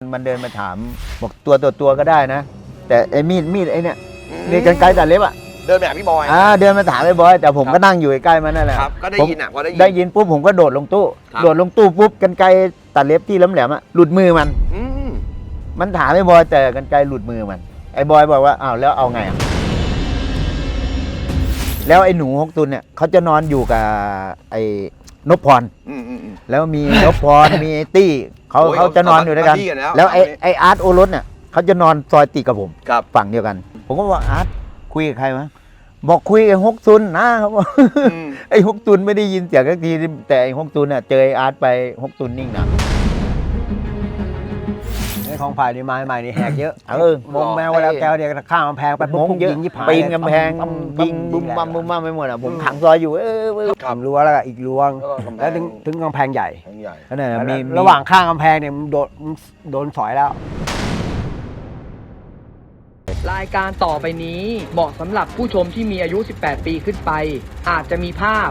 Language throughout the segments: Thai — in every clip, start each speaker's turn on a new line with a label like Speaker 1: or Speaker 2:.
Speaker 1: มันเดินมาถามบอกตัวตัวตัวก็ได้นะ แต่ไอ้มีดมีดไอ้เนี่ยนี่กันไกลตัดเล็บอะ
Speaker 2: เดินไปหาพี่บอย
Speaker 1: อ่าเดินมาถามไอ้บอย แต่ผม
Speaker 2: ครับ
Speaker 1: ก็นั่งอยู่ใกล้ๆมันนั่นแหละ
Speaker 2: ครับก็ได้
Speaker 1: ผม
Speaker 2: ยินอะพอได้ยิน
Speaker 1: ได้ยินปุ๊บผมก็โดดลงตู้
Speaker 2: ครับ
Speaker 1: โดดลงตู้ปุ๊บกันไกลตัดเล็บที่แหลมๆอะหลุดมือมัน
Speaker 2: อืม
Speaker 1: มันถามไอ้บอยแต่กันไกลหลุดมือมัน ไอ้บอยบอกว่าอ้าวแล้วเอาไงอะแล้วไอ้หนูฮกตุนเนี่ยเขาจะนอนอยู่กับไอ้นพพร
Speaker 2: อืมอืมอืม
Speaker 1: แล้วมีนพพร มีไอ้ตี้ เขา
Speaker 2: โอ้ย
Speaker 1: เขาจะนอนอยู่ด้วยกัน
Speaker 2: เขามาที่กันแล้ว
Speaker 1: แล้วไอ้ไอ้อาร์ตโอรสเนี่ยเขาจะนอนซอยติดกับผม
Speaker 2: ครับ
Speaker 1: ฝั่งเดียวกัน ผมก็บอกอาร์ตคุยกับใครวะบอกคุยกับฮกซุนนะครับ
Speaker 2: อืม
Speaker 1: ไอ้ฮกตุนไม่ได้ยินเสียงสักทีแต่ไอ้ฮกตุนเนี่ยเจอไอ้อาร์ตไปฮกตุนนิ่งนะ
Speaker 3: ไอ้ของผ่ายนี่ไม้ใหม่นี่แหกเยอะ
Speaker 1: เออ
Speaker 3: มงแมวแล้วแกวเดียวข้ามกำแพงไป
Speaker 1: ม
Speaker 3: ปุ๊บ
Speaker 1: งเยอะ
Speaker 3: ยิงยิบหาย
Speaker 1: ปีนกำแพง
Speaker 3: ปั๊
Speaker 1: ยิงบุ้มบัมบุ้มบัมไปหมดอะผมขังซอยอยู่เออเออ
Speaker 3: ทำรั้วแล้วก็อีกรั้ว
Speaker 2: แล้วก็กำแพง
Speaker 3: แล้วถึงถึงกำแพงใหญ่
Speaker 2: แพงใหญ่
Speaker 1: นั่นแหละมีมี
Speaker 3: ระหว่างข้างกำแพงเนี่ยมึงโดนมึงโดนสอยแล้ว
Speaker 4: รายการต่อไปนี้เหมาะสำหรับผู้ชมที่มีอายุ 18 ปีขึ้นไป อาจจะมีภาพ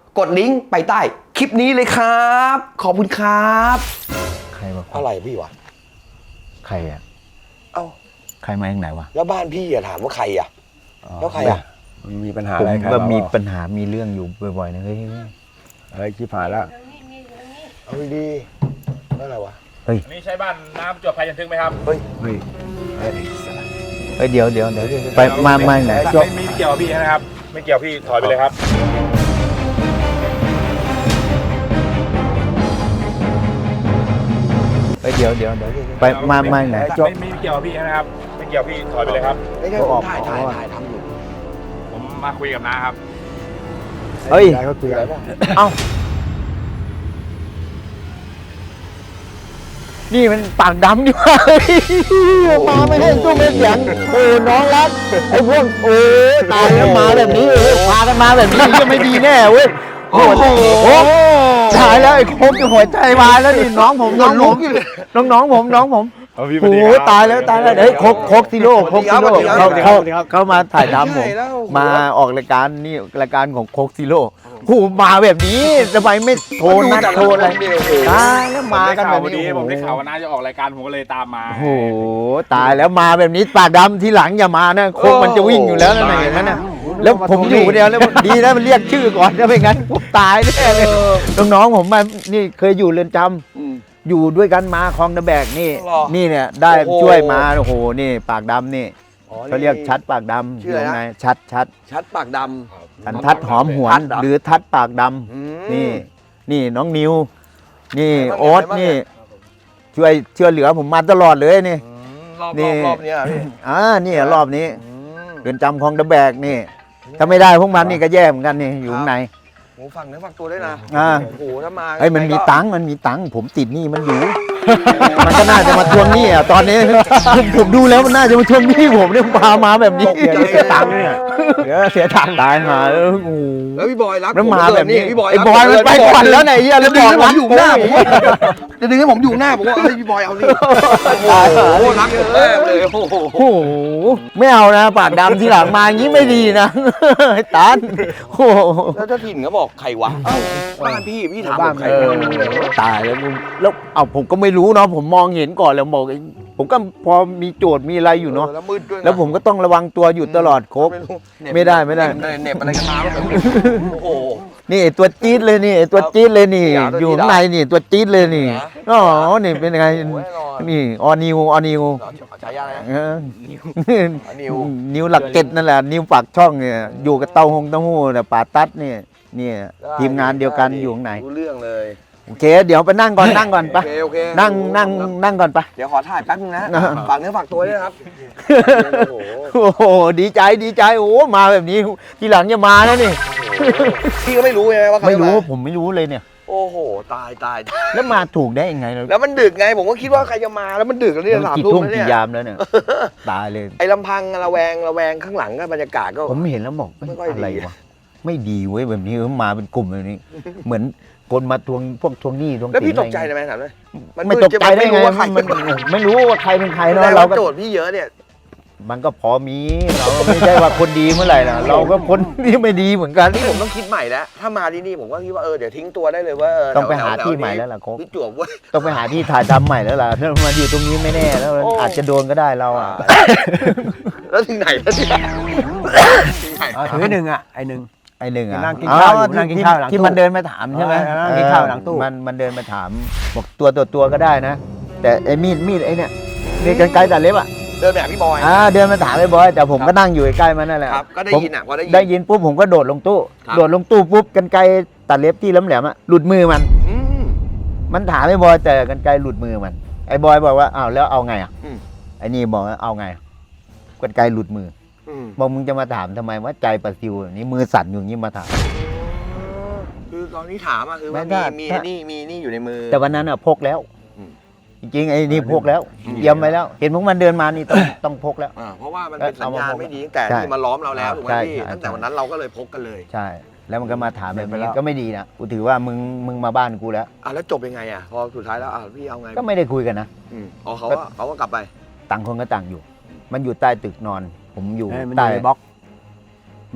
Speaker 2: กดลิงก์ไปใต้คลิปนี้เลยครับ ขอบคุณครับ
Speaker 1: ใครมา
Speaker 2: อะไรพี่วะ
Speaker 1: ใครอะ
Speaker 2: เอ้า
Speaker 1: ใครมาจากไหนวะ
Speaker 2: แล้วบ้านพี่อะถามว่าใครอะแล้วใครอะ
Speaker 3: มันมีปัญหา
Speaker 1: ผม
Speaker 3: อะไรใคร
Speaker 1: ก็มี
Speaker 3: บอกว่า
Speaker 1: ปัญหา มีเรื่องอยู่บ่อยๆนะเฮ้ย
Speaker 3: เฮ้ยชิบหายแล้ว
Speaker 2: เอาดีๆแล้วอะไรวะ
Speaker 5: นี่ใช่บ้านน้ำจวบภัยยันทึกไหมครับ
Speaker 3: เฮ้ย
Speaker 1: เฮ้ยเดี๋ยวเดี๋ยวเดี๋ยวไปมามาไหน
Speaker 5: ไม่ไม่ไม่เกี่ยวกับพี่นะครับ ไม่เกี่ยวพี่ถอยไปเลยครับ
Speaker 1: เฮ้ยเดี๋ยวเดี๋ยวเดี๋ยวไปมามาไหน
Speaker 5: ไม่ไม่เกี่ยวกับพี่นะครับไม่เกี่ยวพี่ถอยไปเลยครับ
Speaker 2: ไม่ใช่ผมถ่ายถ่ายถ่ายทำอยู่
Speaker 5: ผมมาคุยกับน้าครับ
Speaker 1: เฮ้ย
Speaker 3: ได้ก็คุย
Speaker 2: อะไร
Speaker 3: กัน
Speaker 2: บ้าง
Speaker 1: เอ้านี่มันปากดำดีว่ามาไม่ให้ตู้ไม่เสียงโอ้น้องรักไอ้พวกโอ้ตายแล้วมาแบบนี้เออพากันมาแบบนี้ก็ไม่ดีแน่เว้ยโอ้โห ตายแล้วไอ้โคกจะหัวใจวายแล้วนี่น้องผมน้องผมน้องน้องผมน้องผม
Speaker 5: เอาพี่
Speaker 1: โอ้โหตายแล้วตายแล้วเฮ้ยโคกโคกซิโร่โคกซิโร่เขาเขาเขามาถ่ายทำผม มาออกรายการนี่รายการของโคกซิโร่หูมาแบบนี้ทำไมไม่โทรนัดโทรอะไรตายแล้วมากันแบบ
Speaker 5: วัน
Speaker 1: นี้
Speaker 5: นี้ผมได้ข่าว
Speaker 1: โอ้
Speaker 5: ว่าน้าจะออกรายการผมก็เลยตามมา
Speaker 1: โหตายแล้วมาแบบนี้ปากดำทีหลังอย่ามานะโคกมันจะวิ่งอยู่แล้วนั่นน่ะเห็นไหมนะ แล้วผมอยู่คนเดียวแล้วดีแล้วมันเรียกชื่อก่อนถ้าไม่งั้นผมตายแน่เลยน้องๆผมมานี่เคยอยู่เรือนจำ
Speaker 2: อืม
Speaker 1: อยู่ด้วยกันมาคลองตะแบกนี่
Speaker 2: หรอ
Speaker 1: นี่เนี่ยได้
Speaker 2: โอ้โห
Speaker 1: ช่วยมาโอ้โหนี่ ปากดำนี่
Speaker 2: อ๋อ
Speaker 1: เขาเรียกชัดปากดำ
Speaker 2: ชื่ออะไรนะ
Speaker 1: ยู่ไงชัดชัด
Speaker 2: ชัดปากด
Speaker 1: อันทัดหอมหว
Speaker 2: ทั
Speaker 1: น
Speaker 2: ดเหรอ
Speaker 1: หรือทัดปากดำำ
Speaker 2: อืม
Speaker 1: นี่ นี่น้องนิว นี่
Speaker 2: ไหนบ้าง
Speaker 1: โอ๊ต
Speaker 2: ไหนบ้าง
Speaker 1: นี่
Speaker 2: เนี่ ย
Speaker 1: ช่วยช่วยเหลือผมมาตลอดเลยนี่
Speaker 2: อืมรอบ
Speaker 1: นี่
Speaker 2: รอบรอบเนี้ยพี่
Speaker 1: อ่านี่รอบนี้
Speaker 2: อืม
Speaker 1: เรือนจำคลองตะแบกนี่ ถ้าไม่ได้พวกมันนี่ก็แย่เหมือนกันนี่อยู่ข้างใน
Speaker 2: โอ้ฝั่งเนื้อฝั่งตัวด้วยนะ
Speaker 1: อ่า
Speaker 2: โอ้โหถ้ามา
Speaker 1: เฮ้ยมันมีตังค์มันมีตังค์ผมติดหนี้มันอยู่ มันก็น่าจะมาทวงหนี้อะตอนนี้ผมผมดูแล้วมันน่าจะมาทวงหนี้ผมเนี่ยพามาแบบนี้
Speaker 3: เดี๋ยวเสียตังค์เนี่ยเดี๋ยวเสียตังค์
Speaker 1: ตายหาแล้วโอ้โห
Speaker 2: แล้วพี่บอยรัก
Speaker 1: แล้วมา
Speaker 2: ผเห
Speaker 1: แบ
Speaker 2: ลื
Speaker 1: บนี้
Speaker 2: พี่บอย
Speaker 1: ไอ้บอยมันไปก่อนแล้วไหนเหี้ย
Speaker 2: จะ
Speaker 1: แล้ว
Speaker 2: ดึ
Speaker 1: บ
Speaker 2: ง
Speaker 1: อก
Speaker 2: ให้ผม
Speaker 1: รัก
Speaker 2: อยู่หน้าผมว่าจะดึงให้ผมอยู่หน้าผมว่าเฮ้ยพี่บอยเอาดิโอ้โหรักเกินแรกเลยโอ้โห
Speaker 1: โอ้โหไม่เอานะปากดำทีหลังมาอย่างนี้ไม่ดีนะ ไอ้ตันโอ้โห
Speaker 2: แล้วเจ้าถิ่นก็บอกใครวะเอ้าบ้านพี่พี่ถามผมใคร
Speaker 1: เออตายแล้วมึงแล้วเอาผมก็ไม่รู้เนาะผมมองเห็นก่อนแล้วบอกไอ้ผมก็พอมีโจทย์มีอะไรอยู่เนาะ
Speaker 2: แล้วมืดด้วยนะ
Speaker 1: แล้วผมก็ต้องระวังตัวอยู่ตลอดโคก
Speaker 2: ไม่รู้เหน็บ
Speaker 1: ไม่ได้ไม่ได้
Speaker 2: เหน็บเหน็บอะไรกันมาแล้วโอ้โห
Speaker 1: นี่ไอ้ตัวจี๊ดเลยนี่ไอ้ตัวจี๊ดเลยนี่
Speaker 2: ครับ
Speaker 1: อยู่ข้างในนี่ตัวจี๊ดเลยนี่
Speaker 2: เหร
Speaker 1: อ๋อนี่เป็นยังไง
Speaker 2: โอ้ยแน่นอน
Speaker 1: นี่ออนิวออนิว
Speaker 2: ฉายาอะไรนะ
Speaker 1: เออ
Speaker 2: นิว
Speaker 1: นิวหลักเจ็ดนั่นแหละนิวปากช่องเนี่ยอยู่กับเต้าหงเต้าหู้แต่ป่าตัดเนี่ยเนี่ยทีมงานเดียวกันอยู่ข้างใน
Speaker 2: รู้เรื่องเลย
Speaker 1: โอเค เดี๋ยวไปนั่งก่อนนั่งก่อนไป
Speaker 2: โอเคโอเค
Speaker 1: นั่งนั่งนั่งก่อนไป
Speaker 2: เดี๋ยวขอถ่ายแป๊บนึงนะ
Speaker 1: นะ
Speaker 2: ฝากเนื้อฝากตัวด้วยนะครับโอ้โห
Speaker 1: โอ้โหดีใจดีใจโอ้มาแบบนี้ทีหลังอย่ามาแล้วนี่
Speaker 2: พี่ก็ไม่รู้ใช่ไหมว่าเขา
Speaker 1: ไม่
Speaker 2: จะา
Speaker 1: รู้ผมไม่รู้เลยเนี่ย
Speaker 2: โโอ้โห ตายตายตาย
Speaker 1: แล้วมาถูกได้ยังไงเรา
Speaker 2: แล้วมันดึกไงผมก็คิดว่าใครจะมาแล้วมันดึกแล้วเนี่ย
Speaker 1: มัน
Speaker 2: สาม
Speaker 1: กี่
Speaker 2: ทุ่ม
Speaker 1: ทุ่ม
Speaker 2: แล้วเนี่
Speaker 1: กี่
Speaker 2: ย
Speaker 1: ยามแล้วเนี่ยตายเลย
Speaker 2: ไอ้ลำพังระแวงระแวงข้างหลังก็บรรยากาศก็
Speaker 1: ผมเห็นแล้วบอก
Speaker 2: ไม่ค่อยดี
Speaker 1: อะไรวะไม่ดีเว้ยแบบนี้เออมาเป็นกลุ่มแบบนี้ เหมือน คนมาทวงพวกทวงหนี้ทวง
Speaker 2: แล้วพี่
Speaker 1: สิน
Speaker 2: ตกใจ
Speaker 1: อะไร
Speaker 2: เลยไหมถามเลย
Speaker 1: ไม่ตกใจได้ไง
Speaker 2: ว่าใคร
Speaker 1: มันมันไม่รู้ว่าใครเป็นใคร
Speaker 2: แส
Speaker 1: เนาะ
Speaker 2: ดง
Speaker 1: เรา
Speaker 2: ว่า
Speaker 1: ก็
Speaker 2: โจทย์พี่เยอะเนี่ย
Speaker 1: มันก็พอมีเราก็ไม่ใช่ว่าคนดีเมื่อไหร่นะเราก็คนที่ไม่ดีเหมือนกัน
Speaker 2: นี่ผมต้องคิดใหม่แล้วถ้ามาที่นี่ผมก็คิดว่าเออเดี๋ยวทิ้งตัวได้เลยว่าเต้
Speaker 1: องไปหา
Speaker 2: แถวๆ
Speaker 1: ที่ใหม่แล้วล่ะโค้ก
Speaker 2: พี่จวบเว้ย
Speaker 1: ต้องไปหาที่ถ่ายทำใหม่แล้วล่ะถ้ามาอยู่ตรงนี้ไม่แน่แล้ว
Speaker 2: โอ้
Speaker 1: อาจจะโดนก็ได้เราอะ
Speaker 2: แล้วถึงไหนแล้วเนี่ยถึงไหน
Speaker 3: เอาถือหนึ่งอะไอ้หนึ่ง
Speaker 1: ไอหนึ่งอะ
Speaker 3: นั่งกินข้าวอยู่
Speaker 1: ที่
Speaker 3: นั่งกิน
Speaker 1: ที่
Speaker 3: ข้าวหลัง
Speaker 1: ที่
Speaker 3: ตู้
Speaker 1: มันเดินมาถามใช่ไหม
Speaker 3: เออนั่งกินข้าวหลังตู้
Speaker 1: เออมันมันเดินมาถามบอกตัวตัวตัวก็ได้นะ แต่ไอ้มีดมีดไอ้เนี่ยมีดกันไกลตัดเล็บอะ
Speaker 2: เดินไปหาพี่บอย
Speaker 1: อ่าเดินมาถามไอ้บอยแต่ผมก็นั่งอยู่ใกล้ๆมันนั่นแหละ
Speaker 2: ครับก็ได้
Speaker 1: ผม
Speaker 2: ยินอะพอได้ยิน
Speaker 1: ได้ยินปุ๊บผมก็โดดลงตู้
Speaker 2: ครับ
Speaker 1: โดดลงตู้ปุ๊บกันไกลตัดเล็บที่แหลมๆอะหลุดมือมัน
Speaker 2: อืม
Speaker 1: มันถามไอ้บอยแต่กันไกลหลุดมือมัน ไอ้บอยบอกว่าอ้าวแล้วเอาไงอะ
Speaker 2: อืม
Speaker 1: ไอ้นี่บอกว่าเอาไงกันไกลหลุดมือ
Speaker 2: อืม
Speaker 1: บอกมึงจะมาถามทำไมว่าใจปลาซิวอย่างนี้มือสั่นอยู่อย่างนี้มาถาม
Speaker 2: คือตอนนี้ถามอะคือว่า
Speaker 1: ไม่
Speaker 2: มี
Speaker 1: ได้
Speaker 2: มีนี่มีนี่อยู่ในมือ
Speaker 1: แต่วันนั้นอะพกแล้ว
Speaker 2: อืม
Speaker 1: จริงๆไอ้นี่พกแล้ว
Speaker 2: อืม
Speaker 1: เตรียมไว้แล้ว เห็นพวกมันเดินมานี่ต้องต้องพกแล้ว
Speaker 2: อ่าเพราะว่ามันเป็นสัญญาณ
Speaker 1: เอามาพก
Speaker 2: ไม่ดีตั้งแต่
Speaker 1: ใช่
Speaker 2: ที่มาล้อมเราแล้วถูกไหม
Speaker 1: ใช่
Speaker 2: พี่
Speaker 1: ใช่
Speaker 2: ตั้งแต่วันนั้นเราก็เลยพกกันเลย
Speaker 1: ใช่ แล้วมันก็มาถามแบบ
Speaker 3: ไป
Speaker 1: นี้
Speaker 3: แล้ว
Speaker 1: ก็ไม่ดีนะกูถือว่ามึงมึงมาบ้านกูแล้ว
Speaker 2: อะแล้วจบยังไงอะพอสุดท้ายแล้วอะพี่เอาไง
Speaker 1: ก็ไม่ได้คุยกันนะ
Speaker 2: อืมอ๋อเขาก็เขาก็กลับไป
Speaker 1: ต่างคนก็ต่างอยู่ มันอยู่ใต้ตึกนอน ผมอยู่
Speaker 3: เอ้ยมันอ
Speaker 1: ใต้
Speaker 3: ยู่ในบล็อก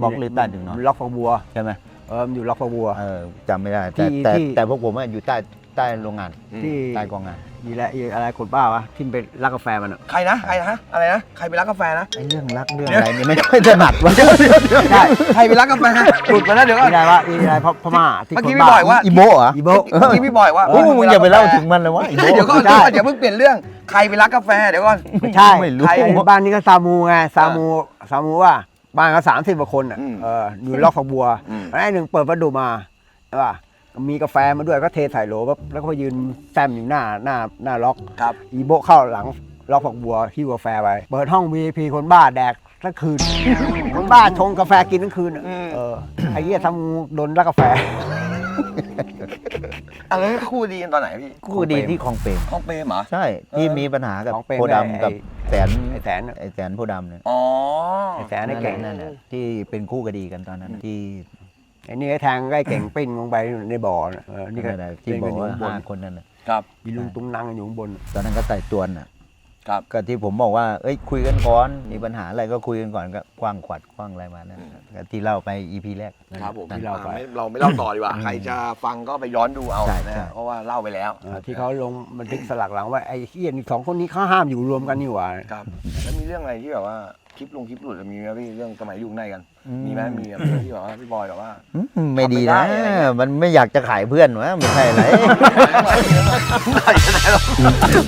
Speaker 1: บล็อกหรือใต้ตึกนอน
Speaker 3: ล็อกฝักบัว
Speaker 1: ใช่ไหม
Speaker 3: เออมันอยู่ล็อกฝักบัว
Speaker 1: เออจำไม่ได้แต่
Speaker 3: ที่
Speaker 1: แต่
Speaker 3: ที่
Speaker 1: แต่พวกผมอะอยู่ใต้ใต้โรงงาน
Speaker 3: ที่
Speaker 1: ใต้กองงาน
Speaker 3: มีอะไรอีอะไรคนบ้าวะที่ไปรักกาแฟมันอะ
Speaker 2: ใครนะใครนะอะไรนะใครไปรักกาแฟนะ
Speaker 1: ไอ้เรื่องรักเรื่องอะไรนี่ไม่ค่อยถนัดวะ
Speaker 3: ใช่
Speaker 2: ใครไปรักกาแฟหลุดมาแล้วเดี๋ยวก่อน
Speaker 3: มีอะไรวะมีอะไรพพม่าที่
Speaker 2: เมื่อ
Speaker 3: ค
Speaker 2: กี้
Speaker 3: น
Speaker 2: พี่
Speaker 3: บ้า
Speaker 2: บอกว่า
Speaker 1: อีโบเหรอ
Speaker 3: อีโบ
Speaker 2: เมื่อกี้พี่บอยว่า
Speaker 1: โอ้ยมึงอย่าไปเล่าถึงมันเลยวะอีโบ
Speaker 2: เดี๋ยวก่อนเดี๋ยวก่อนอย่าเพิ่งเปลี่ยนเรื่องใครไปรักกาแฟเดี๋ยวก่อน
Speaker 3: ไม่ใช่
Speaker 1: ไม่รู้
Speaker 3: ใครบ้านนี้ก็ซามูไงซามูซามูว่าบ้านก็สามสิบกว่าคนอะ
Speaker 2: อืม
Speaker 3: เอออยู่ล็อกฝักบัว
Speaker 2: อืม
Speaker 3: แล้วไอ้หนึ่งเปิดประตูมาใช่ป่ะ มีกาแฟมาด้วยก็เทใส่โหลปั๊บแล้วก็ไปยืนแซมอยู่หน้าหน้าหน้าล็อก
Speaker 2: ครับ
Speaker 3: อีโบะเข้าหลังล็อกฝักบัวหิ้วกาแฟไปเปิดห้อง VIP คนบ้าแดกทั้งคืน คนบ้าชงกาแฟกินทั้งคืนอะ
Speaker 2: อืม
Speaker 3: เออไอ้เหี้ยทำโดนรักกาแฟ
Speaker 2: อะไรคู่ดีกันตอนไหนพี่
Speaker 1: คู่ดีที่คลองเปรม
Speaker 2: ของเปรมเหรอ
Speaker 1: ใช่ที่มีปัญหากับ
Speaker 3: ของเปรม
Speaker 1: โพดำกับ
Speaker 3: ไอ้
Speaker 1: แสน
Speaker 3: ไอ้แสนอะ
Speaker 1: ไอ้แสนโพดำเนี่ย
Speaker 2: อ๋อ
Speaker 3: ไอ้แสนไอ้เก่ง
Speaker 1: นั่นแหละที่เป็นคู่คดีกันตอนนั้นที่
Speaker 3: ไอ้นี่ไอ้แทงก็ไอ้เก่งปิ้งลงไปในบ่อน่ะเออนี่ก็
Speaker 1: นั่นแหละที่บอกว่าห้าคนนั่นแหละ
Speaker 2: ครับ
Speaker 3: มีลุงตุ้งนังอยู่ข้างบน
Speaker 1: ตอนนั้นก็ไต่ตวนอะ
Speaker 2: ครับ
Speaker 1: ก็ที่ผมบอกว่าเอ้ยคุยกันก่อนมีปัญหาอะไรก็คุยกันก่อนก็คว้างขวัดคว้างอะไรมานั่นน่ะก็ที่เล่าไป EP แรกนั่น
Speaker 2: ครับผม
Speaker 1: นั่น
Speaker 3: ที่เล่าไป
Speaker 2: อะไม่เราไม่เล่าต่อดีกว่า ใครจะฟังก็ไปย้อนดูเอา
Speaker 1: ใช่
Speaker 2: นะ
Speaker 1: ใช่
Speaker 2: เพราะว่าเล่าไปแล้ว
Speaker 3: เออที่เขาลงบันทึกสลักหลังว่าไอ้เหี้ยนี่สองคนนี้เขาห้ามอยู่รวมกันนี่หว่า
Speaker 2: ครับแล้วมีเรื่องอะไรที่แบบว่า คลิปลงคลิปหลุดมีไหมพี่เรื่องสมัยยุ่งในกัน
Speaker 1: อืม
Speaker 2: มีไหมมีแบบเรื่องที่แบบว่าพี่บอยแบบว่า
Speaker 1: อืมไม่ดีนะ
Speaker 2: ทำไม่ได้อะไรเงี้ย
Speaker 1: มันไม่อยากจะขายเพื่อนวะไม่ใช่อะไร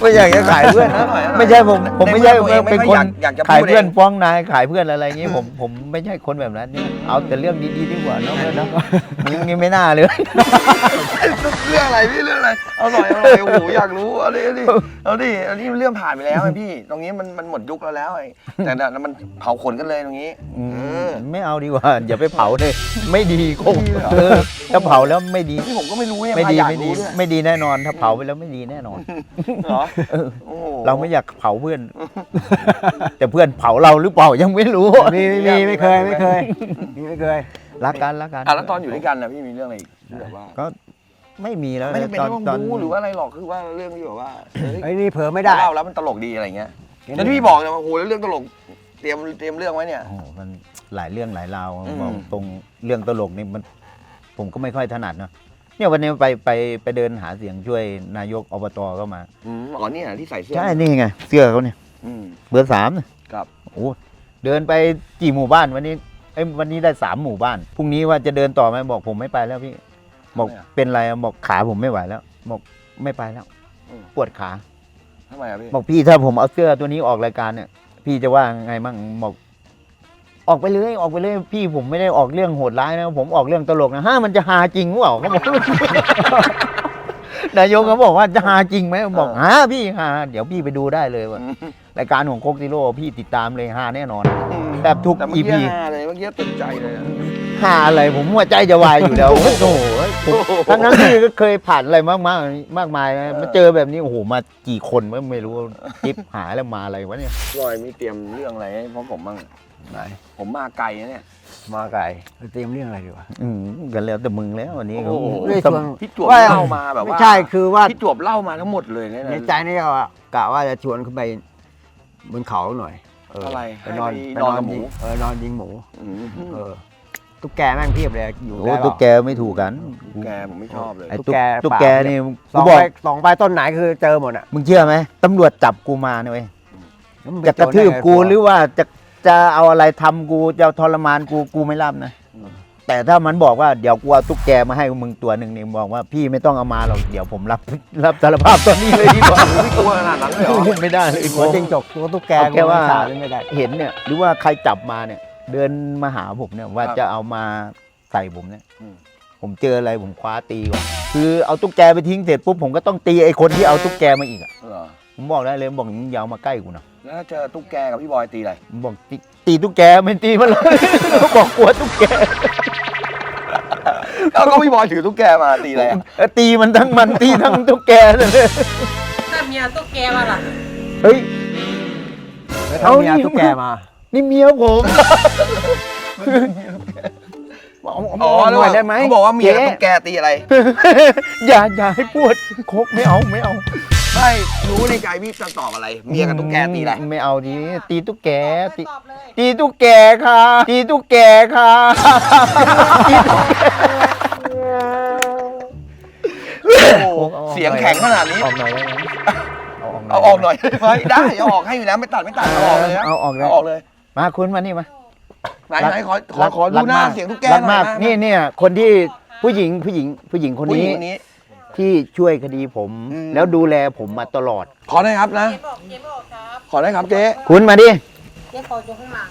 Speaker 1: ไม่อยากจะขายเพื่อนนะไม่ใช่ผมผมไม่ใช่
Speaker 2: ในเมื่อตัวเอง
Speaker 1: เป็น
Speaker 2: ไม่
Speaker 1: คน
Speaker 2: อยากอยากจะพูด
Speaker 1: ขายเพื่อน
Speaker 2: เอง
Speaker 1: ฟ้องนายขายเพื่อนอะไรอย่างงี้ผมผมไม่ใช่คนแบบนั้นเนี่ยเอาแต่เรื่องดีๆดีกว่าเนาะเพื่อนเนาะมึงนี่ไม่น่าเลย
Speaker 2: เรื่องอะไรพี่เรื่องอะไรเอาหน่อยเอาหน่อยโอ้โหอยากรู้เอาดิเอาดิเอาดิอันนี้เรื่องผ่านไปแล้วไงพี่ ตรงนี้มันมันหมดยุคแล้วแล้วไอ้แต่เนี่ยมันเผาขนกันเลยตรงนี้
Speaker 1: อืม
Speaker 2: เออ
Speaker 1: ไม่เอาดีกว่า อย่าไปเผาเลยไม่ดีคงเออถ้าเผาแล้วไม่ดี
Speaker 2: ที่ผมก็ไม่รู้เนี่ย
Speaker 1: ไม่ดี
Speaker 2: อยาก
Speaker 1: ไม่ดี
Speaker 2: รู้ด้วย
Speaker 1: ไม่ดีแน่นอน ถ้าเผาไปแล้วไม่ดีแน่นอน
Speaker 2: เหรอโอ้โห
Speaker 1: เราไม่อยากเผาเพื่อน แต่เพื่อนเผาเราหรือเปล่ายังไม่รู้
Speaker 3: มีไม่มีไม่เคยไม่เคยมีไม่เคย
Speaker 1: รักกันรักกัน
Speaker 2: อะแล้วตอนอยู่ด้วยกันนะพี่มีเรื่องอะไรอีกที่แบบว่า
Speaker 1: ก็ไม่มีแล้ว
Speaker 2: ไม่ได้เป็น
Speaker 1: ตอน
Speaker 2: เรื่อง
Speaker 1: ตอน
Speaker 2: บู๊หรือว่าอะไรหรอกคือว่าเรื่องที่แบบว่าเฮ้ย
Speaker 3: ไอ้นี่เผลอไม่ได้
Speaker 2: เล่าแล้วมันตลกดีอะไรเงี้ยแล้วที่พี่บอกเนี่ยว่าโอ้โหแล้วเรื่องตลก เตรียมเตรียมเรื่องไว้เนี่ย
Speaker 1: โอ้โหมันหลายเรื่องหลายราว
Speaker 2: อืม
Speaker 1: บอกตรงเรื่องตลกนี่มัน ผมก็ไม่ค่อยถนัดเนอะเนี่ยวันนี้ไปไปไปเดินหาเสียงช่วยนายกอบตก็มา
Speaker 2: อืมอ๋อเนี่ยที่ใส่เสื้อ
Speaker 1: ใช่นี่ไง เสื้อเขาเนี่ย
Speaker 2: อืม
Speaker 1: เบอร์สามเนี่ย
Speaker 2: ครับ
Speaker 1: โอ้เดินไปกี่หมู่บ้านวันนี้เอ้ยวันนี้ได้สามหมู่บ้านพรุ่งนี้ว่าจะเดินต่อไหมบอกผมไม่ไปแล้วพี่ บอกเป็นไรอะบอกขาผมไม่ไหวแล้ว บอกไม่ไปแล้วปวดขา
Speaker 2: ทำไมอะพี่
Speaker 1: บอกพี่ถ้าผมเอาเสื้อตัวนี้ออกรายการเนี่ย พี่จะว่าไงมั่งบอกออกไปเลยออกไปเลยพี่ผมไม่ได้ออกเรื่องโหดร้ายนะผมออกเรื่องตลกนะฮะมันจะฮาจริงหรือเปล่าเขาบอก นายกเขาบอกว่าจะฮาจริงไหมบอกฮาพี่ฮาเดี๋ยวพี่ไปดูได้เลยว่ารายการของโคกซิโร่พี่ติดตามเลยฮาแน่นอน แบบทุก
Speaker 2: แต่เมื่อ
Speaker 1: EP
Speaker 2: กี้ฮาเลยเมื่อกี้ตกใจเลยอะ
Speaker 1: หาอะไรผมหัวใจจะวายอยู่แล้วโอ้โหผมทั้งนั้นที่ก็เคยผ่านอะไรมากมากมากมายนะมาเจอแบบนี้โอ้โหมากี่คนวะไม่รู้จิ๊บหายแล้วมาอะไรวะเนี่ย
Speaker 2: บอยมีเตรียมเรื่องอะไรให้พวกผมบ้าง
Speaker 3: ไหน
Speaker 2: ผมมาไกลนะเนี่ย
Speaker 3: มาไกลเตรียมเรื่องอะไรดีวะ
Speaker 1: อืมกันแล้วแต่มึงแล้ววันนี้
Speaker 2: โอ้โห
Speaker 3: เรื่องชวน
Speaker 2: พี่จวบ
Speaker 3: ว่า
Speaker 2: เล่ามาแบบ
Speaker 3: ไม่
Speaker 2: ว่า
Speaker 3: ใช่คือว่า
Speaker 2: พี่จวบเล่ามาทั้งหมดเลยเนี่ยนะ
Speaker 3: ในใจนี่ก็กะว่าจะชวนขึ้นไปบนเขาหน่อยเอะ
Speaker 2: ไร
Speaker 3: ไปนอน
Speaker 2: ให้
Speaker 3: ไป
Speaker 2: ไป
Speaker 3: น
Speaker 2: น
Speaker 3: อ
Speaker 2: อน
Speaker 3: น
Speaker 2: กับหมู
Speaker 3: ยิงเออนอนยิงหมู
Speaker 2: อืม
Speaker 3: เออ ตุ๊กแกแม่งเพียบเลยอยู่
Speaker 1: โอ้
Speaker 3: ได้เปล่า
Speaker 1: ตุ๊กแกไม่ถูกกัน
Speaker 2: แกผมไม่ชอบเลย
Speaker 1: ไอ้
Speaker 3: ตุ๊
Speaker 1: ตุ๊
Speaker 3: ก
Speaker 1: ก
Speaker 3: แก
Speaker 1: ตุ๊กแกนี่
Speaker 3: ส
Speaker 1: กู
Speaker 3: อง
Speaker 1: บอ
Speaker 3: ใบ
Speaker 1: ก
Speaker 3: สองใบต้นไหนคือเจอหมดอะ
Speaker 1: มึงเชื่อไหมตำรวจจับกูมาเนี่ยเว้ย
Speaker 3: แล้วมึง
Speaker 1: จะกระทืบกู
Speaker 3: ไปโจได้ไง
Speaker 1: หรือว่าจะจะเอาอะไรทำกูจะทรมานกูกูไม่รับนะแต่ถ้ามันบอกว่าเดี๋ยวกูเอาตุ๊กแกมาให้มึงตัวหนึ่งเนี่ยบอกว่าพี่ไม่ต้องเอามาหรอกเดี๋ยวผมรับรับสารภาพตอนนี้เลยดีกว่า
Speaker 2: ไม่กลัวขนาดนั้นเลยเหรอ
Speaker 1: ไม่ได้เลย
Speaker 3: หัวจิงจกตัวตุ๊กแก
Speaker 1: เอาแค่ว่า
Speaker 3: กูสาดไม่ได้
Speaker 1: เห็นเนี่ยหรือว่าใครจับมาเนี่ย เดินมาหาผมเนี่ยว่า
Speaker 2: ครับ
Speaker 1: จะเอามาใส่ผมเนี่ย
Speaker 2: อืม
Speaker 1: ผมเจออะไรผมคว้าตีก่อนคือเอาตุ๊กแกไปทิ้งเสร็จปุ๊บผมก็ต้องตีไอ้คนที่เอาตุ๊กแกมาอีกอะ
Speaker 2: เหรอ
Speaker 1: ผมบอกได้เลยบอกมึงอยาวมาใกล้กูนะ
Speaker 2: แล้วถ้าเจอตุ๊กแกกับพี่บอยตีอะไร
Speaker 1: ผมบอกตีตีตุ๊กแกไม่ตีมันเลย บอกกลัวตุ๊กแก
Speaker 2: เอาก็พี่บอยถือตุ๊กแกมาตีอะไรอะ
Speaker 1: เออตีมันทั้งมันตีทั้งตุ๊กแกเลย
Speaker 6: ถ้าเมียตุ๊กแกมาล่ะ
Speaker 1: เฮ้ย
Speaker 3: แล้ว
Speaker 1: เอา
Speaker 3: ทำเมีย
Speaker 1: นี่
Speaker 3: ตุ๊กแกมา
Speaker 1: นี่เมียผมเอาเอาเอาหน่อยได้ไหม
Speaker 2: เขาบอกว่าเมียกับ
Speaker 1: จ๊
Speaker 2: ตุ๊กแกตีอะไร
Speaker 1: อย่าอย่าให้พูดโคกไม่เอาไม่เอา
Speaker 2: ไม่รู้ในใจพี่จะตอบอะไร เมียกับตุ๊กแกตีอะไร
Speaker 1: ไม่เอาดีตีตุ๊กแกตี
Speaker 6: ตอบเลย
Speaker 1: ตีตุ๊กแกค่ะตีตุ๊กแกค่ะตีตุ๊กแก
Speaker 2: โอ้โหเสียงแข็งขนาดนี้
Speaker 1: ออกหน่อยได้ไหมเอาออกหน่อย
Speaker 2: เอาออกหน่อยได้ไหมได้เอาออกให้อยู่แล้วไม่ตัดไม่ตัดเอาออกเลยนะ
Speaker 1: เอาออกเลย
Speaker 2: เอาออกเลย
Speaker 1: มาคุณมานี่มา
Speaker 2: ไหนไหนขอขอขอดู
Speaker 1: รัก
Speaker 2: หน้าม
Speaker 1: ก
Speaker 2: เสียงตุ๊กแก
Speaker 1: รัก
Speaker 2: หน่
Speaker 1: มา
Speaker 2: อย
Speaker 1: ก
Speaker 2: นะ
Speaker 1: นี่เนี่ยคนที่ผู้หญิงผู้หญิงผู้หญิงคน
Speaker 2: ผู้หญิ
Speaker 1: นี้
Speaker 2: งคนนี้
Speaker 1: ที่ช่วยคดีผม
Speaker 2: อืม
Speaker 1: แล้วดูแลผมมาตลอด
Speaker 2: ขอได้ครับนะ
Speaker 6: เจ๊บอกเจ๊บอกครับ
Speaker 2: ขอได้ครับเจ๊
Speaker 1: คุณมาดิ
Speaker 6: เจ๊ขออยู่ข้างหลัง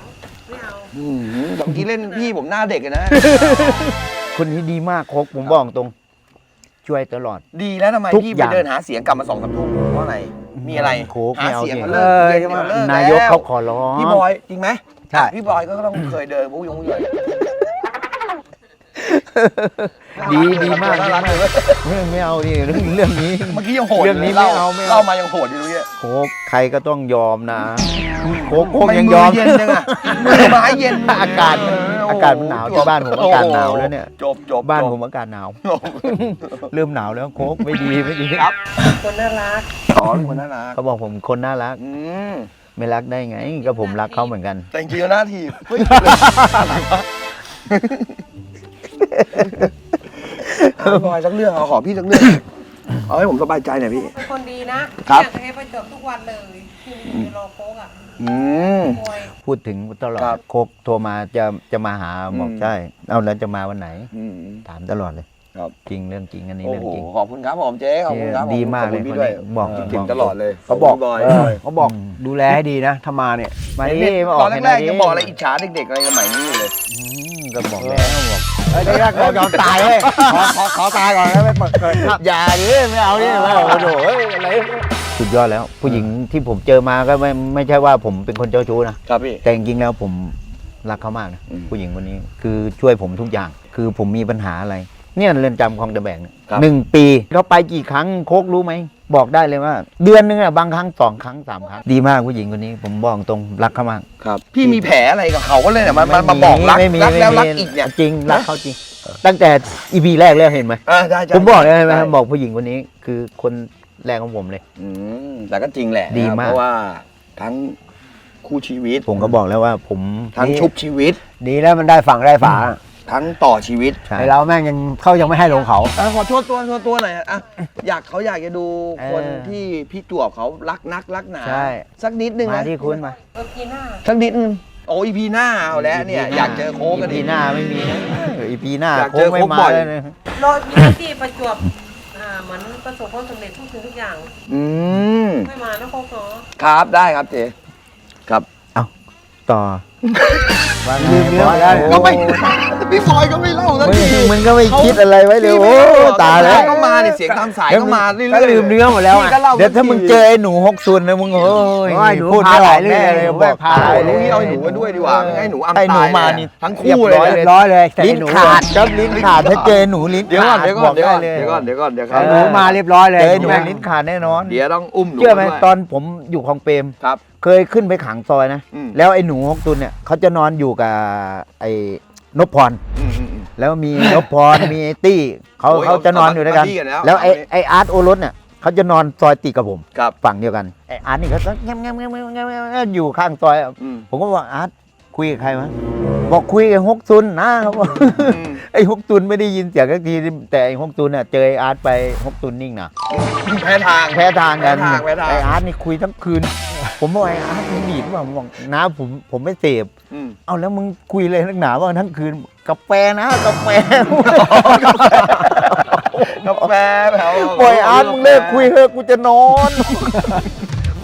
Speaker 6: ไม่เอา
Speaker 2: อืมเมื่อกี้เล่นพี่ผมหน้าเด็กเลยนะ
Speaker 1: คนนี้ดีมากโคกผมบอกตรง ช่วยตลอด
Speaker 2: ดีแล้วทำไม
Speaker 1: ทุก
Speaker 2: พี่
Speaker 1: อ
Speaker 2: ไป
Speaker 1: ย่าง
Speaker 2: เดินหาเสียงกลับมาสองสามทุ่มเพราะอะไร มีอะไร
Speaker 1: โค้กไม่
Speaker 2: หา
Speaker 1: เอา
Speaker 2: เสียง
Speaker 1: สิ
Speaker 2: มาเลิกเย็นเดี๋ยวเลิก
Speaker 1: นายก
Speaker 2: แล้ว
Speaker 1: เขาขอร้อง
Speaker 2: พี่บอยจริงไหม
Speaker 3: ใช่
Speaker 2: พี่บอยก็ต้องเคยเดินมุ้งยงมุ้งเหยย
Speaker 1: ดีดีมาก
Speaker 2: น่า
Speaker 1: ดี
Speaker 2: รั
Speaker 1: มาก
Speaker 2: เลย
Speaker 1: ไม่ไม่เอาดิเรื่องเรื่องนี้
Speaker 2: เมื่อกี้ยังโหด
Speaker 1: เรื่องนี้
Speaker 2: ลย
Speaker 1: ไม่เอาไม่เอา
Speaker 2: เล่ามายังโหดอยู่เลย
Speaker 1: โคกใครก็ต้องยอมนะโคกโคก
Speaker 2: ทำไม
Speaker 1: ยังยอม
Speaker 2: เย็นจังอะมือไม้เย็น
Speaker 1: อากาศมัน
Speaker 2: โโอา
Speaker 1: กาศมันหนาวที่บ้านผมอากาศหนาวแล้วเนี่ย
Speaker 2: จบจบ
Speaker 1: บ้าน
Speaker 2: จ
Speaker 1: ผมอากาศหนาวเริ่มหนาวแล้วโคกไม่ดีไม่ดี
Speaker 2: ครับ
Speaker 6: คนน่ารัก
Speaker 2: อ๋อเป็นคนน่ารัก
Speaker 1: เขาบอกผมคนน่ารัก
Speaker 2: อืม
Speaker 1: ไม่รักได้ไง ก็ผมรักเขาเหมือนกัน
Speaker 2: แต่จริงๆแล้วหน้าทีบเฮ้ยอะไรวะเอาพี่บอยสักเรื่องเอาขอพี่สักเรื่อง เอาให้ผมสบายใจหน่อยพี่
Speaker 6: เป็นคนดีนะครับ อยากจะให้ประจบทุกวันเลยที่มีรอโค้กอะ
Speaker 2: อืม
Speaker 6: มวย
Speaker 1: พูดถึงตลอด
Speaker 2: ครับ
Speaker 1: โคกโทรมาจะจะมาหาบอก
Speaker 2: อืม
Speaker 1: ใช่ เอาแล้วจะมาวันไหน
Speaker 2: อืม
Speaker 1: ถามตลอดเลย
Speaker 2: ครับ
Speaker 1: จริงเรื่องจริงอันนี้
Speaker 2: โอ้
Speaker 1: เรื่อง
Speaker 2: โห
Speaker 1: จริง
Speaker 2: ขอบคุณครับผมเจ๊ขอบคุณครับ
Speaker 1: ดีมาก
Speaker 2: ขอบคุณ
Speaker 1: เลย
Speaker 2: พี่
Speaker 1: คน
Speaker 2: ด้วย
Speaker 1: นี้บอก
Speaker 2: คิดถึงตลอดเลย
Speaker 3: เขาบอก
Speaker 2: ขคุณพี่บอย
Speaker 3: เออเขาบอก
Speaker 1: อืม
Speaker 3: ดูแลให้ดีนะถ้ามาเนี่ย
Speaker 1: มา
Speaker 2: ไอ้
Speaker 1: ดิ
Speaker 2: เนี่ย
Speaker 1: มาอ
Speaker 2: ต
Speaker 1: อ
Speaker 2: อกน
Speaker 1: ให้
Speaker 2: แรกๆ
Speaker 1: ดิ
Speaker 2: ยังบอกอะไรอิจฉาเด็กๆอะไรสมัยนี้อยู่เลย
Speaker 1: อืมก็บอกแล้วบอก
Speaker 3: เฮ้ยแรกเรายอมตายเลยขอขอขอตายก่อนแล้วไปเปิดเกิดครับ
Speaker 1: อย่าดิไม่เอาดิไม่เอาโอ้โหเอ้ยอะไรสุดยอดแล้ว ผู้หญิงที่ผมเจอมาก็ไม่ไม่ใช่ว่าผมเป็นคนเจ้าชู้นะ
Speaker 2: ครับพี่
Speaker 1: แต่จริงๆแล้วผมรักเขามากนะ
Speaker 2: อืม
Speaker 1: ผู้หญิงคนนี้คือช่วยผมทุกอย่าง คือผมมีปัญหาอะไร เนี่ยเรือนจำคลองตะแบกเนี่ย
Speaker 2: ครับ
Speaker 1: หนึ่งปีเขาไปกี่ครั้งโคกรู้ไหม บอกได้เลยว่า เดือนหนึงอะบางครั้งสองครั้งสามครั้ง ดีมากผู้หญิงคนนี้ ผมบอกตรงรักเขามาก
Speaker 2: ครับพี่มีแผลอะไรกับเขาก็เลยเนี่ยมันมันมา
Speaker 1: ไบ
Speaker 2: อกรัก
Speaker 1: ไม่มี
Speaker 2: รักแล้ว
Speaker 1: ไม่
Speaker 2: รัก
Speaker 1: มี
Speaker 2: อีกเนี่ย
Speaker 1: จริงรักเขาจริง ตั้งแต่อีพีแรกแล้วเห็นไหม
Speaker 2: อ่าใช่ใช่
Speaker 1: ผมบอกเลยใช่ไหม
Speaker 2: ใช่
Speaker 1: บอกผู้หญิงคนนี้คือคนแรกของผมเลย
Speaker 2: อืมแต่ก็จริงแหละ
Speaker 1: ดี
Speaker 2: นะครับ
Speaker 1: มาก
Speaker 2: เพราะว่าทั้งคู่ชีวิต
Speaker 1: ผมก็บอกแล้วว่าผม
Speaker 2: ทั้งชุบชีวิต
Speaker 3: ดีแล้วมันได้ฝั่งได้ฝา
Speaker 2: ทั้งต่อชีวิต
Speaker 1: ใช่
Speaker 3: ไอเราแม่งยังเขายังไม่ให้ลงเขา
Speaker 2: อะขอโทษตัวโทษตัวหน่อยอะอยากเขาอยากจะดู
Speaker 1: เออ
Speaker 2: คนที่พี่จวบเขารักนักรักหนา
Speaker 1: ใช่
Speaker 2: สักนิดนึง
Speaker 1: มา
Speaker 2: นะ
Speaker 1: ที่คุณมา
Speaker 6: เออพีหน้า
Speaker 2: สักนิดนึงโอ้อีพีหน้าเอาแล้วเนี่ย
Speaker 1: EP
Speaker 2: อยากเจอโค้กกัน
Speaker 1: อี
Speaker 2: อี
Speaker 1: พีหน้าไม่มีนะอีพีหน้า
Speaker 2: อยาก
Speaker 1: โค้
Speaker 2: เจ
Speaker 1: ก
Speaker 2: อ
Speaker 1: ไม่
Speaker 2: โค้ก
Speaker 1: มา
Speaker 2: บ่อย
Speaker 1: แล้วนะ
Speaker 6: รอมีที่ประจวบอ่าเหมือนประสบความสำเร็จทุกสิ่งทุกอย่าง
Speaker 2: อืม
Speaker 6: ไม่มานะโค้กเนาะ
Speaker 2: ครับได้ครับเจ๊ครับ
Speaker 1: ต่อ
Speaker 3: ลืมเรื่องไปแล้ว
Speaker 2: ก็ไม่พี่บอยก็ไม่เล่าสัก
Speaker 1: มึง
Speaker 2: ที
Speaker 1: มึงก็ไม่คิดอะไรไว้เลยโอ้ตายแล้ว
Speaker 2: ก็มาเนี่ยเสียงตามสายก็มาเรื่อยๆ
Speaker 3: ก็ลืมเนื้อหมดแล้ว
Speaker 2: พี่
Speaker 3: อะ
Speaker 2: ก็ล่า
Speaker 1: เดี๋ยวถ้ามึงเจอไอ้หนูหกซุนนะมึงโอ้ย
Speaker 3: โอ้ยหนู
Speaker 1: พูดไม่ออก
Speaker 3: พาหลายเรื่
Speaker 1: แน่
Speaker 3: อง
Speaker 1: เลย
Speaker 3: หนู
Speaker 1: บอก
Speaker 3: พา
Speaker 1: ตาย
Speaker 2: โอ้ยเอาไอ้หนูมาด้วยดีกว่าไม่งั้นไอ้หนูอำ
Speaker 1: ไอ้หนู
Speaker 2: ตาย
Speaker 1: มา
Speaker 2: เนี่ย
Speaker 1: นี่
Speaker 2: ทั้งคู่เลย
Speaker 1: เรียบร้อย
Speaker 3: เรียบร้อยเลยแต่
Speaker 1: ลิ้น
Speaker 3: หนู
Speaker 1: ขาดครับลิ้นขาดถ้าเจอหนูลิ้น
Speaker 2: เดี๋ยวก่อน
Speaker 1: ขาด
Speaker 2: เดี๋ยว
Speaker 1: บ
Speaker 2: ก่อ
Speaker 1: อนก
Speaker 2: เดี๋ยว
Speaker 1: ได้
Speaker 2: ก่อน
Speaker 1: เลย
Speaker 2: เดี๋ยวก่อนเดี๋ยวก่อนเดี๋ยวก่อ
Speaker 3: แต่
Speaker 2: น
Speaker 3: หนูมาเรียบร้อยเลย
Speaker 1: เจอหนู
Speaker 3: แม่ง
Speaker 1: ลิ้นขาดแน่นอน
Speaker 2: เดี๋ยวต้องอุ้มหนู
Speaker 1: เชื่อไหม
Speaker 2: ด้วย
Speaker 1: ตอนผมอยู่คลองเปรม
Speaker 2: ครับ
Speaker 1: เคยขึ้นไปขังซอยนะ
Speaker 2: อืม
Speaker 1: แล้วไอ้หนูฮกตุนเนี่ยเขาจะนอนอยู่กับไอ้นพพร
Speaker 2: อืมอืมอืม
Speaker 1: แล้วมี นพพร มีไอ้ตี้เขา
Speaker 2: โอ้ย
Speaker 1: เขาจะนอนอยู่ด้วยกัน
Speaker 2: เขามาที่กันแล้ว
Speaker 1: แล้วไอ้ไอ้อาร์ตโอรสเนี่ยเขาจะนอนซอยติดกับผม
Speaker 2: ครับ
Speaker 1: ฝั่งเดียวกันไอ้อาร์ตนี่เขาก็แง้มแง้มแง้มแง้มแง้มแง้มแง้มอยู่ข้างซอยอะ
Speaker 2: อืม
Speaker 1: ผมก็บอกอาร์ตคุยกับใครวะบอกคุยกับฮกตุนนะครับบอก
Speaker 2: อืม
Speaker 1: ไอ้ฮกตุนไม่ได้ยินเสียงสักทีแต่ไอ้ฮกตุนเนี่ยเจอไอ้อาร์ตไปฮกตุนนิ่งนะ
Speaker 2: แพ้ทาง
Speaker 1: แพ้ทางกัน
Speaker 2: แพ้ทางแพ้ทาง
Speaker 1: ไอ้อาร์ตนี่คุยทั้งคืน ผมบอกไอ้อาร์ตมึงดีดว่าผมบอกน้าผมผมไม่เสพ
Speaker 2: อืม
Speaker 1: เอาแล้วมึงคุยเลยนักหนาว่าทั้งคืนกาแฟนะกาแฟ
Speaker 2: กาแฟแผ่ว
Speaker 1: ปล่อยอาร์ตมึงเลิกคุยเถอะกูจะนอน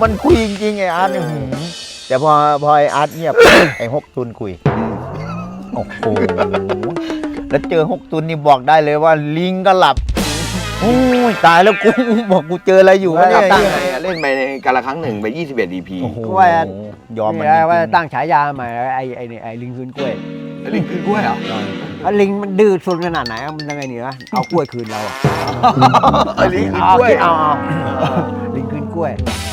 Speaker 1: มันคุยจริงๆไอ้อาร์ตเนี่ยหืมแต่พอพอไอ้อาร์ตเงียบ ไอ้ฮกตุนคุย โอ้โห แล้วเจอฮกตุนนี่บอกได้เลยว่าลิงก็หลับโอ้ยตายแล้วกูบอกกูเจออะไรอยู่วะเนี่ย
Speaker 2: ตั้งไงอะเล่นไปในการละครั้งหนึ่งไป 21 EP
Speaker 1: โอ้โห
Speaker 3: ว่า
Speaker 1: ยอมมัน
Speaker 3: นี่
Speaker 1: จ
Speaker 3: นะว่า
Speaker 1: ริงๆ
Speaker 3: ตั้งฉายาใหม่ไอ้ไอ้นี่ไอ้ลิงคืนกล้วย
Speaker 2: ลิงคือกล้วยเหรอ
Speaker 3: อะลิงมันดื้อสุดขนาดไหนอะมันยังไงนี่นะเอากล้วยคืนเราอะ
Speaker 2: ลิงคือกล้วย
Speaker 3: เอาเอาลิงคืนกล้วย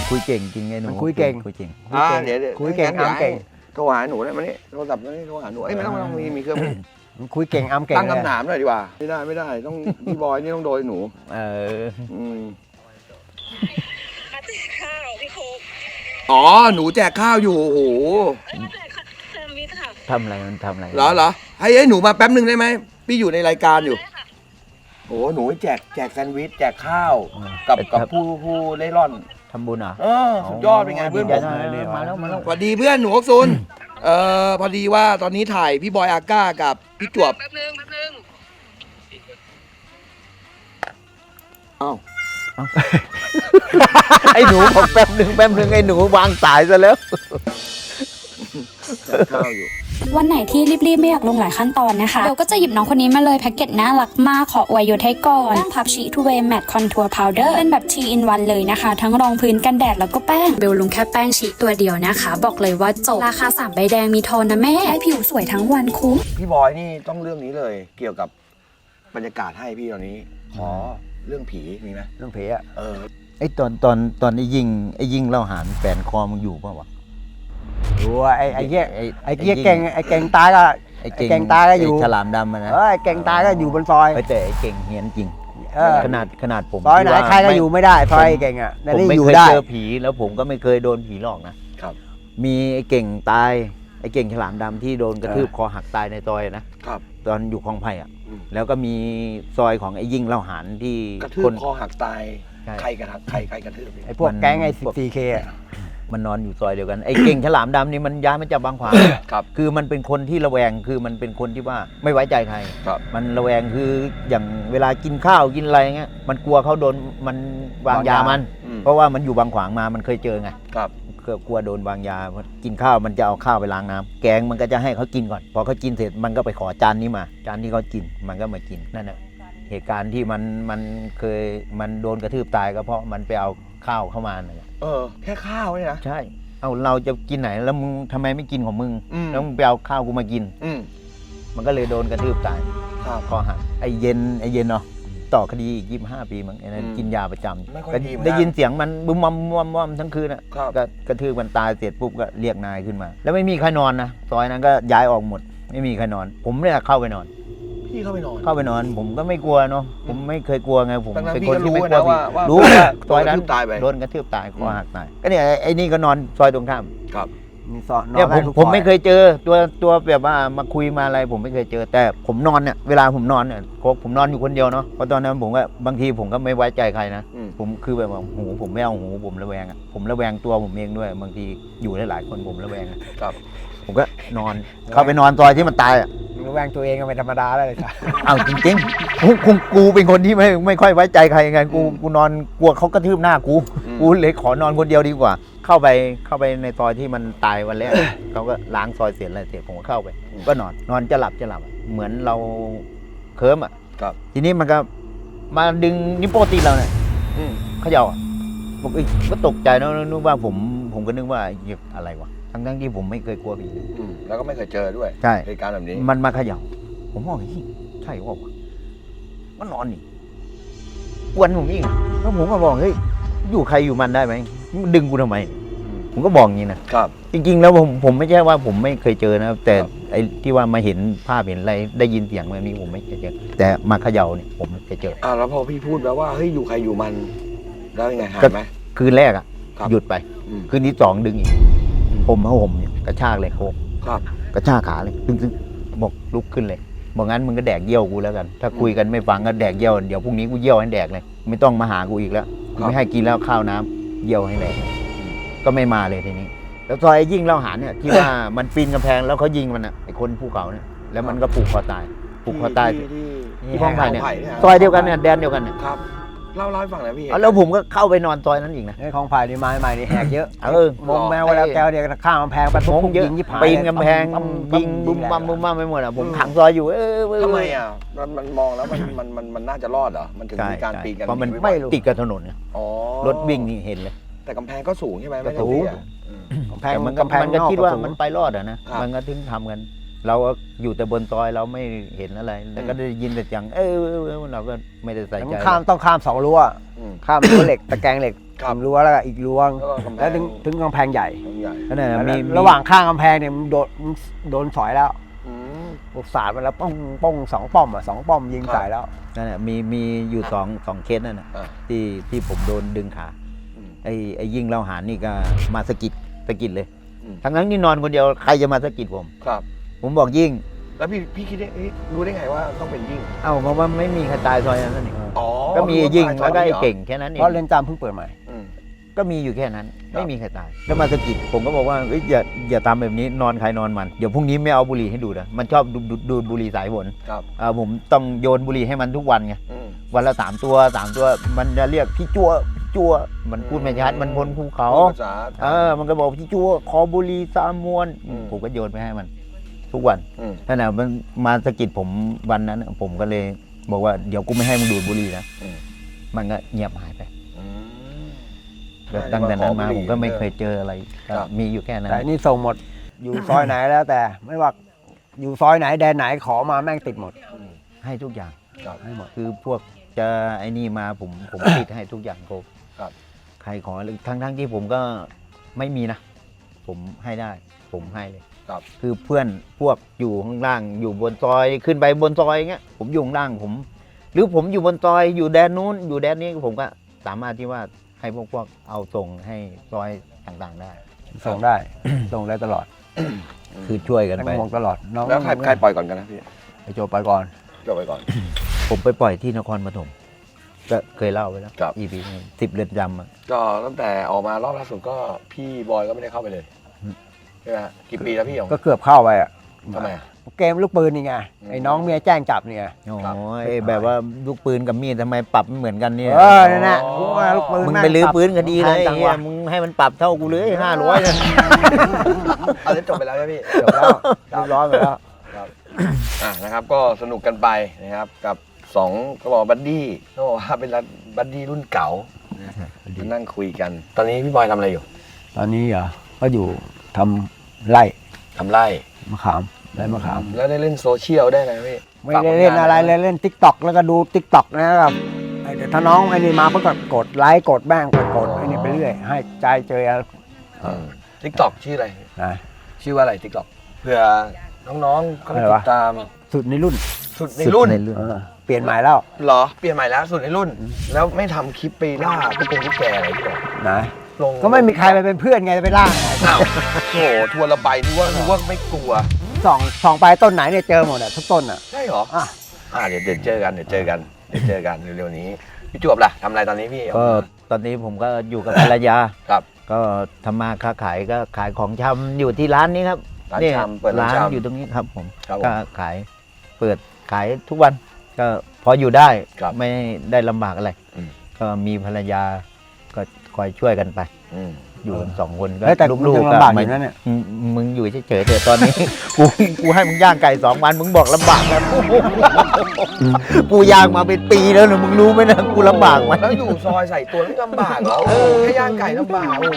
Speaker 1: คุยเก่งจริงไงหนู
Speaker 3: มันคุยเก่ง
Speaker 1: คุยเก่ง
Speaker 2: อ่าเดี๋ยวดี๋ว
Speaker 3: คุยเก่ง
Speaker 2: งั้นดี๋ว
Speaker 3: อะเก่ง
Speaker 2: ให้โทรหาหนูได้ไหมนี่โทรศัพท์นี่โทรหาหนูเอ้ยไม่ต้องไม่ต้องมีมีเครื่อง
Speaker 3: มัน คุยเก่งอ้ํเก่ง
Speaker 2: ตั้ง
Speaker 3: เลย
Speaker 2: คำถามหน่อยดีกว่า ไม่ได้ไม่ได้ต้อง พี่บอยนี่ต้องโดยหนู
Speaker 1: เออ
Speaker 2: อืม
Speaker 7: มาแจกข้าวพี่โคก
Speaker 2: อ๋อหนูแจกข้าวอยู่โอ้โห
Speaker 7: เอ้ยมาแจกข้าวเซอร์วิสค่ะ
Speaker 1: ทำอะไรมันทำอะไร
Speaker 2: เหรอเหรอให้ให้หนูมาแป๊บหนึ่งได้ไหมพี่อยู่ในรายการอยู่
Speaker 7: ได้ค่ะ
Speaker 2: โอ้โหหนูแจกแจกแซนด์วิชแจกข้าวกับกับผู้ผู้เล่ร่อน
Speaker 1: ทำบุญเหรอะ
Speaker 2: เออสุดยอดเป็นไงเพื่อนผม
Speaker 1: มาแล้วมาแล้ว
Speaker 2: สวัสดีเพื่อนหนูฮกซุน เอ่อพอดีว่าตอนนี้ถ่ายพี่บอยอาก้ากับพี่จวบ
Speaker 7: แป๊บนึงแป๊บนึง
Speaker 2: อ้าว
Speaker 1: ไอ้หนูบอกแป๊บหนึ่งแป๊บหนึ่งไอ้หนูวางสายซะแล้ว
Speaker 2: แจกข้าวอยู่
Speaker 8: วันไหนที่รีบๆไม่อยากลงหลายขั้นตอนนะคะเบลก็จะหยิบน้องคนนี้มาเลยแพ็กเกจน่ารักมากขออวยยศให้ก่อนแป้งพับชีทูเวย์แมตต์คอนทัวร์พาวเดอร์เป็นแบบ t อินวันเลยนะคะ ทั้งรองพื้นกันแดดแล้วก็แป้งเบลลงแค่แป้งชีตัวเดียวนะคะ บอกเลยว่าจบราคา3ใบแดงมีโทนนะแม่ให้ผิวสวยทั้งวันคุ้ม
Speaker 2: พี่บอยนี่ต้องเรื่องนี้เลยเกี่ยวกับบรรยากาศให้พี่ตอนนี้ ขอเรื่องผีมีไหม
Speaker 3: เรื่องผีอะ
Speaker 2: เออ
Speaker 1: ไอ้ตอนตอนตอนไอ้ยิงไอ้ยิงเล่าหานแฟนคอมึงอยู่ป่าวะ
Speaker 3: ดูว่าไอ้ไอ้เหี้ย
Speaker 1: ไอ้
Speaker 3: ไอ้เหี้ยเก่งไอ้เก่งตายก็
Speaker 1: ไอ้
Speaker 3: ไอ้เก่งตายก็อยู่
Speaker 1: ไฉลามดำอะนะ
Speaker 3: เออไอ้เก่งตายก็อยู่บนซอย
Speaker 1: เฮ้ยแต่ไอ้เก่งเฮียนจริง
Speaker 3: เออ
Speaker 1: ขนาดขนาดผม
Speaker 3: ซอยไหน
Speaker 1: ที่ว่า
Speaker 3: ใครก็อยู่ไม่ได้ซอยไอ้เก่งอะ
Speaker 1: ผ
Speaker 3: แต่
Speaker 1: ม
Speaker 3: นี่
Speaker 1: ไม่
Speaker 3: อยู่
Speaker 1: เคย
Speaker 3: ได้
Speaker 1: เจอผีแล้วผมก็ไม่เคยโดนผีหลอกนะครับ มีไอ้เก่งตายไอ้เก่งฉลามดำที่โดนกระทืบคอหักตายในซอยนะครับ ตอนอยู่คลองไผ่อะ
Speaker 2: อืม
Speaker 1: แล้วก็มีซอยของไอ้ยิ่งเล่าหานที่
Speaker 2: กระทืบ
Speaker 1: คน
Speaker 2: คอหักตาย
Speaker 1: ใช่
Speaker 2: ใครกระทับใครใครกระทืบ
Speaker 3: ไอ้พวก
Speaker 1: มัน
Speaker 3: แก๊งไอ้
Speaker 1: พวก
Speaker 3: 14K อะ
Speaker 1: มันนอนอยู่ซอยเดียวกันไอ้เก่งฉลามดำนี่มันย้ายมาจากบางขวาง
Speaker 2: ครับ
Speaker 1: คือมันเป็นคนที่ระแวงคือมันเป็นคนที่ว่าไม่ไว้ใจใคร
Speaker 2: ครับ
Speaker 1: มันระแวงคืออย่างเวลากินข้าวกินอะไรเงี้ยมันกลัวเขาโดนมันวางยามัน
Speaker 2: อืม
Speaker 1: เพราะว่ามันอยู่บางขวางมามันเคยเจอไง
Speaker 2: ครับ
Speaker 1: ก็กลัวโดนวางยากินข้าวมันจะเอาข้าวไปล้างน้ำแกงมันก็จะให้เขากินก่อนพอเขากินเสร็จมันก็ไปขอจานนี้มา จานที่เขากินมันก็มากินนั่นแหละเหตุการณ์ที่มันมันเคยมันโดนกระทืบตายก็เพราะมันไปเอา ข้าวเข้ามานั่นแหละ
Speaker 2: เออ แค่ข้าวเนี่ยนะ
Speaker 1: ใช่ เอาเราจะกินไหนแล้วมึงทำไมไม่กินของมึง
Speaker 2: อืม
Speaker 1: แล้วมึงไปเอาข้าวกูมากิน
Speaker 2: อืม
Speaker 1: มันก็เลยโดนกระทืบตาย
Speaker 2: ครับ
Speaker 1: คอหักไอ้เย็นไอ้เย็นเนาะต่อคดีอีกยี่ห้าปีมั้งไอ้นั้น
Speaker 2: อืม
Speaker 1: กินยาประจำ
Speaker 2: ไม่ค่อย
Speaker 1: ก็
Speaker 2: ดีเหมือนกัน
Speaker 1: ได้ยินเสียงมันบึ้มมอมมอมมอมทั้งคืนอะ
Speaker 2: ครับ
Speaker 1: ก็กระทืบมันตายเสร็จปุ๊บก็เรียกนายขึ้นมา แล้วไม่มีใครนอนนะซอยนั้นก็ย้ายออกหมด ไม่มีใครนอน ผมเนี่ยเข้าไปนอน
Speaker 2: พี่เข้าไปนอน
Speaker 1: เข้าไปนอน ผมก็ไม่กลัวเนาะผมไม่เคยกลัวไงผม
Speaker 2: ทั้งๆ
Speaker 1: เป็น
Speaker 2: พี่
Speaker 1: คน
Speaker 2: ก็
Speaker 1: ที่ไม่
Speaker 2: รู้
Speaker 1: กลัว
Speaker 2: นะว่าว่า
Speaker 1: รู้ว่าซอยนั้น
Speaker 2: โดนกระทืบตายไป
Speaker 1: โดนกระทืบตายคอหักตายก็เนี่ยไอ้ไอ้นี่ก็นอนซอยตรงข้าม
Speaker 2: ครับ
Speaker 3: มีสอนนอ
Speaker 1: เนี่ย
Speaker 3: น
Speaker 1: ผ
Speaker 3: ได้
Speaker 1: ม
Speaker 3: ทุก
Speaker 1: ผม
Speaker 3: ซอ
Speaker 1: ไม่เคยเจอตัวตัวแบบว่ามาคุยมาอะไร ผมไม่เคยเจอ แต่ผมนอนเนี่ยเวลาผมนอนเนี่ยโคกผมนอนอยู่คนเดียวเนาะเพราะตอนนั้นผมก็บางทีผมก็ไม่ไว้ใจใครนะ
Speaker 2: อืม
Speaker 1: ผมคือแบบว่าหูผมไม่เอาหูผมระแวงอะผมระแวงตัวผมเองด้วย บางทีอยู่ได้หลายคนผมระแวงอะ
Speaker 2: ครับ
Speaker 1: ผมก็นอนเข้าไปนอนซอยที่มันตายอะ
Speaker 3: ระแวงตัวเองก็ไม่ธรรมดาแล้วเลยจ้ะ
Speaker 1: เอาจริงๆกูกูกูเป็นคนที่ไม่ไม่ค่อยไว้ใจใครไงกูกูนอนกลัวเขากระทืบหน้ากู
Speaker 2: อืม
Speaker 1: กูเลยขอนอนคนเดียวดีกว่า เข้าไปเข้าไปในซอยที่มันตายวันแรก เขาก็ล้างซอยเสร็จอะไรเสร็จผมก็เข้าไป ก็นอนนอนจะหลับจะหลับอะเหมือนเราเคิร์มอะ
Speaker 2: ครับ
Speaker 1: ทีนี้มันก็มาดึงนิ้วโป้งตีนเราเนี่ย
Speaker 2: อืม
Speaker 1: เขย่าอะบอกเอ้ยก็ตกใจนะนึกว่าผมผมก็นึกว่าเหี้ยอะไรวะ ทั้งทั้งๆที่ผมไม่เคยกลัวผี
Speaker 2: อืมแล้วก็ไม่เคยเจอด้วย
Speaker 1: ใช่
Speaker 2: เหตุการณ์แบบนี้
Speaker 1: มันมาเขย่า ผมว่าเฮ้ยใช่ว่าวะมันนอนนี่กวนผมอีกแล้วผมก็บอกเฮ้ยอยู่ใครอยู่มันได้ไหมมึงดึงกูทำไมผมก็บอกอย่างนี้นะ ครับ จริงๆ แล้วผมผมไม่ใช่ว่าผมไม่เคยเจอนะแต่
Speaker 2: ครับ
Speaker 1: ไอ้ที่ว่ามาเห็นภาพเห็นอะไรได้ยินเสียงแบบนี้ผมไม่เคยเจอ แต่มาเขย่าเนี่ยผมเคยเจอ
Speaker 2: อ่าแล้วพอพี่พูดแล้วว่าเฮ้ยอยู่ใครอยู่มัน แล้วยังไงหาย
Speaker 1: ก็
Speaker 2: ไหม
Speaker 1: คืนแรกอะ
Speaker 2: ครับ
Speaker 1: หยุดไป
Speaker 2: อืม
Speaker 1: คืนที่สองดึงอีก ผมเอาผมเนี่ยกระชากเลยโคก
Speaker 2: ครับ
Speaker 1: กระชากขาเลยตึ้งตึ้งบอกลุกขึ้นเลยบอกงั้นมึงก็แดกเยี่ยวกูแล้วกัน ถ้าคุยกันไม่ฟังก็แดกเยี่ยวเดี๋ยวพรุ่งนี้กูเยี่ยวให้แดกเลย ไม่ต้องมาหากูอีกแล้วกูไม่ให้กินแล้วข้าวน้ำเยี่ยวให้แดกก็ไม่มาเลยทีนี้ แล้วซอยไอ้ยิ่งเล่าหารเนี่ยที่ว่ามันปีนกำแพงแล้วเขายิงมันอะไอ้คนภูเขาเนี่ยแล้วมันก็ผูกคอตายผูกคอตาย
Speaker 2: ที่ที่
Speaker 1: ที่ห้องไผ่เนี่ย
Speaker 2: ห้
Speaker 1: ซอยเดียวกันเนี่ยแดนเดียวกันเนี่ย
Speaker 2: ครับ เล่าเล่าให้ฟังหน่อยพี่
Speaker 1: เอาแล้วผมก็เข้าไปนอนซอยนั้นอีกนะ
Speaker 3: ไอ้ของผ่ายนี่ไม้ใหม่นี่แหกเยอะ
Speaker 1: เออ
Speaker 3: มงแมวไว้แล้วแกวเดียวข้ามกำแพงไป
Speaker 1: ง
Speaker 3: ทุ
Speaker 1: ง
Speaker 3: ก
Speaker 1: เยอะ
Speaker 3: ยิงยิบหาย
Speaker 1: ปีนกำแพง
Speaker 3: ปั๊
Speaker 1: ยิงบุ้ม
Speaker 3: แรง
Speaker 1: บัมบุ้มบัมไปหมดอะผมขังซอยอยู่เออเออ
Speaker 2: ทำไมอะมันมันมองแล้วมันมันมันมันน่าจะรอดเหรอ มันถึง
Speaker 1: ใช่
Speaker 2: มีการ
Speaker 1: ใช่
Speaker 2: ปีนกัน
Speaker 1: เพราะมัน
Speaker 2: ไม่
Speaker 1: ติดกับถนนเนี่ย
Speaker 2: อ๋อ
Speaker 1: รถวิ่งนี่เห็นเลย
Speaker 2: แต่กำแพงก็สูงใช่ไหมไม่ได้
Speaker 1: สูง
Speaker 2: เตี้ยอืม
Speaker 3: กำแพง
Speaker 1: แต่มันก็
Speaker 3: กำแพง
Speaker 1: มันก็
Speaker 3: นอก
Speaker 1: คิดว่า
Speaker 3: สูง
Speaker 1: มันไปรอดอะนะครับ มันก็ถึงทำกัน เราก็อยู่แต่บนซอยเราไม่เห็นอะไร แต่ก็ได้ยินแต่เสียงเออเออเออเราก็ไม่ได้ใส่
Speaker 3: แต่
Speaker 1: ใจ
Speaker 3: มันข้ามต้องข้ามสองรั้ว
Speaker 2: อืม
Speaker 3: ข้ามรั้วเหล็กตะแกรงเหล็ก
Speaker 2: ครับ
Speaker 3: รั้วแล้วก็อีกรั้ว
Speaker 2: แล้วก็กำแพง
Speaker 3: แล้วถึงถึงกำแพงใหญ่
Speaker 2: กำแพงใหญ่
Speaker 1: นั่นแหละมีมี
Speaker 3: ระหว่างข้างกำแพงเนี่ยมันโดนมันโดนสอยแล้ว
Speaker 2: อืม
Speaker 3: พวกสาดมาแล้วป้องป้องสองป้อมอะสองป้อมยิง
Speaker 2: ครับ
Speaker 3: ใส่แล้ว
Speaker 1: นั่นแหละมีมีอยู่สองสองเคสนั่นน่ะ
Speaker 2: อ่า
Speaker 1: ที่ที่ผมโดนดึงขา
Speaker 2: อืม
Speaker 1: ไอ้ไอ้ยิ่งเล่าหารนี่ก็มาสะกิดสะกิดเลย
Speaker 2: อืม
Speaker 1: ทั้งนั้นที่นอนคนเดียวใครจะมาสะกิดผม
Speaker 2: ครับ
Speaker 1: ผมบอกยิ่ง
Speaker 2: แล้วพี่พี่คิดได้เอ๊ะรู้ได้ไงว่าต้องเป็นยิ่ง
Speaker 1: เอ้าเพราะว่าไม่มีใครตายซอยนั้นนี่
Speaker 2: อ๋อ
Speaker 1: ก็มีไอ้ยิ่ง
Speaker 2: รู้า
Speaker 1: แล้วก็ไอ้
Speaker 2: ตนนี้หร
Speaker 1: เก่งแค่นั้นเอ
Speaker 3: เพราะ
Speaker 1: ง
Speaker 3: เรือนจำเพิ่งเปิดใหม่
Speaker 2: อืม
Speaker 1: ก็มีอยู่แค่นั้น
Speaker 2: ครับ
Speaker 1: ไม่มีใครตายแล้วมาสะกิดผมก็บอกว่าเอ้ยอย่าอย่าทำแบบนี้นอนใครนอนมันเดี๋ยวพรุ่งนี้ไม่เอาบุหรี่ให้ดูดนะมันชอบดูดดูดดูดบุหรี่สายฝน
Speaker 2: ครับ
Speaker 1: อ่าผมต้องโยนบุหรี่ให้มันทุกวันไง
Speaker 2: อืม
Speaker 1: วันละสามตัวสามตัวมันจะเรียกพี่จัวพี่จัวมันพูดไม่ชัดมันพ้นภูเขา
Speaker 2: ภาษา
Speaker 1: เออ มันก็บอกพี่จัวขอบุหรี่สามมวน
Speaker 2: อืม
Speaker 1: ผมก็โยนไปให้มัน ทุกวัน
Speaker 2: อืม
Speaker 1: นั่นแหละมันมาสะกิดผมวันนั้น ผมก็เลยบอกว่าเดี๋ยวกูไม่ให้มึงดูดบุหรี่นะ
Speaker 2: อืม
Speaker 1: มันก็เงียบหายไป
Speaker 2: อืม
Speaker 1: แล้วตั้งแต่นั้นมา
Speaker 2: ขอบุหรี่
Speaker 1: ผมก็ไม่เคยเจออะไร
Speaker 2: ครับ
Speaker 1: มีอยู่แค่นั้น
Speaker 3: แต่นี่ส่งหมดอยู่ซอยไหนแล้วแต่ ไม่ว่าอยู่ซอยไหนแดนไหนขอมาแม่งติดหมด
Speaker 2: อืม
Speaker 1: ให้ทุกอย่าง
Speaker 2: ครับ
Speaker 3: ให้หมด
Speaker 1: คือพวกจะไอ้นี่มาผมผมติดให้ทุกอย่างครบ
Speaker 2: ครับ
Speaker 1: ใครขอทั้งทั้งที่ผมก็ไม่มีนะ ผมให้ได้ ผมให้เลย
Speaker 2: ครับ
Speaker 1: คือเพื่อนพวกอยู่ข้างล่างอยู่บนซอยขึ้นไปบนซอยเงี้ยผมอยู่ข้างล่างผม หรือผมอยู่บนซอยอยู่แดนนู้นอยู่แดนนี้ผมก็สามารถที่ว่าให้พวกพวกเอาส่งให้ซอยต่างๆได้
Speaker 3: ส่งได้ ส่งได้ตลอด
Speaker 1: คือช่วยกัน
Speaker 3: ทั้ง
Speaker 1: ไป
Speaker 3: วงตลอดน้อง
Speaker 2: แล้วใครใครปล่อยก่อนกันนะพี่
Speaker 3: ไปโจไปก่อน
Speaker 2: จบไปก่อน
Speaker 1: ผมไปปล่อยที่นครปฐมก็เคยเล่าไปแล้ว
Speaker 2: ครับ
Speaker 1: อีพีสิบเรือนจำอะ
Speaker 2: ก็ตั้งแต่ออกมารอบล่าสุดก็พี่บอยก็ไม่ได้เข้าไปเลย
Speaker 1: อืม
Speaker 2: ใช่ไหมฮะกี่ปีแล้วพี่หยง
Speaker 3: ก็เกือบเข้าไปอะ
Speaker 2: ทำไมอะ
Speaker 3: เกมลูกปืนนี่ไงไอ้น้องเมียแจ้งจับเนี่ย
Speaker 1: โอ้
Speaker 2: ครับ
Speaker 1: ยแบบว่าลูกปืนกับมีดทำไมปรับไม่เหมือนกันเนี่ย
Speaker 3: เออนั่นแหละกูว่าลูกปืน
Speaker 1: มึง
Speaker 3: แม่
Speaker 1: ไปลื้อ
Speaker 3: ปรับ
Speaker 1: ปืนก็ดีเลย
Speaker 3: จัง
Speaker 1: เหี้
Speaker 3: ห
Speaker 1: ยวะมึงให้มันปรับเท่ากูเลยห้าร้อยเลย
Speaker 2: อันนี้จบไปแล้วใช่ไหมพี่
Speaker 3: จบแล้วเรียบร้อยไปแล้ว
Speaker 2: อะนะครับก็สนุกกันไปนะครับกับสองก็บอกบัดดี้ก็บอกว่าเป็นบัดดี้รุ่นเก่านะมานั่งคุยกัน ตอนนี้พี่บอยทำอะไรอยู่
Speaker 3: ตอนนี้เหรอก็อยู่ ทำไร่
Speaker 2: ทำไร่
Speaker 3: มะขามไร่มะขาม
Speaker 2: แล้วได้เล่นโซเชียลได้ไหมพี่
Speaker 3: ไม่ได้เล่นอะไรเลยเล่นทิกตอกแล้วก็ดูทิกตอกนะครับไอ้เดี๋ยวถ้าน้องไอ้นี่มาเพิ่งก็กดไลค์กดแบ้งกดกดไอ้นี่ไปเรื่อย ให้ใจเจอ
Speaker 2: ทิกตอกชื่ออะไร
Speaker 3: นะ
Speaker 2: ชื่อว่าอะไรทิกตอกเผื่อน้องๆเขาไป
Speaker 3: อะไร
Speaker 2: ติ
Speaker 3: วะ
Speaker 2: ดตาม
Speaker 3: สุดในรุ่น
Speaker 2: สุดในรุ่น
Speaker 1: ในรุ่น
Speaker 3: เออเปลี่ยนใหม่แล้ว
Speaker 2: เหรอ เปลี่ยนใหม่แล้วสุดในรุ่น แล้วไม่ทำคลิปไปล่าพวกเป็นพวกแกอะไรที่บอก
Speaker 3: นะ
Speaker 2: ลง
Speaker 3: ก็ไม่มีใครไปเป็นเพื่อนไงจะไปล่า
Speaker 2: อ้าวโอ้โหทัวร์ละใบนึกว่านึกว่าไม่กลัว
Speaker 3: ส่องส่องไปต้นไหนเนี่ยเจอหมดอะทุกต้นอะ
Speaker 2: ใช่เหรอ
Speaker 3: อะ
Speaker 2: อ่าเดี๋ยวเดี๋ยวเจอกันเดี๋ยวเจอกันเดี๋ยวเจอกันเร็วๆนี้พี่จวบล่ะทำอะไรตอนนี้พี่
Speaker 1: ก็ตอนนี้ผมก็อยู่กับภรรยา
Speaker 2: ครับ
Speaker 1: ก็ทำมาค้าขายก็ขายของชำอยู่ที่ร้านนี้ครับ
Speaker 2: ร้าน
Speaker 1: เนี่ย
Speaker 2: ชำเปิดร้าน
Speaker 1: ร้าน
Speaker 2: ชำ
Speaker 1: อยู่ตรงนี้ครับผม
Speaker 2: ครับผม
Speaker 1: ก็ขายเปิดขายทุกวัน ก็พออยู่ได้
Speaker 2: ครับ
Speaker 1: ไม่ได้ลำบากอะไร
Speaker 2: อืม
Speaker 1: ก็มีภรรยาก็ค อยช่วยกันไป
Speaker 2: อืม
Speaker 1: อยู่กันสองคนก็
Speaker 3: เฮ้ยแต่
Speaker 1: ลู
Speaker 3: มึง
Speaker 1: ก
Speaker 3: ยัง
Speaker 1: ๆก็
Speaker 3: ลำบากอ
Speaker 1: ไม่
Speaker 3: ยู่นะเนี่ย
Speaker 1: มึงมึงอยู่เฉยๆเถอะตอนนี้ กูกูให้มึงย่างไก่สองวันมึงบอกลำบากแล้วกูย่างมาเป็นปีแล้วนะมึงรู้ไหมนะกูลำบากไหม
Speaker 2: แล้วอยู่ซอยใส่ตัวแล้วลำบากเหรอโอ้โหแค่ย่างไก่ลำบากโอ้โห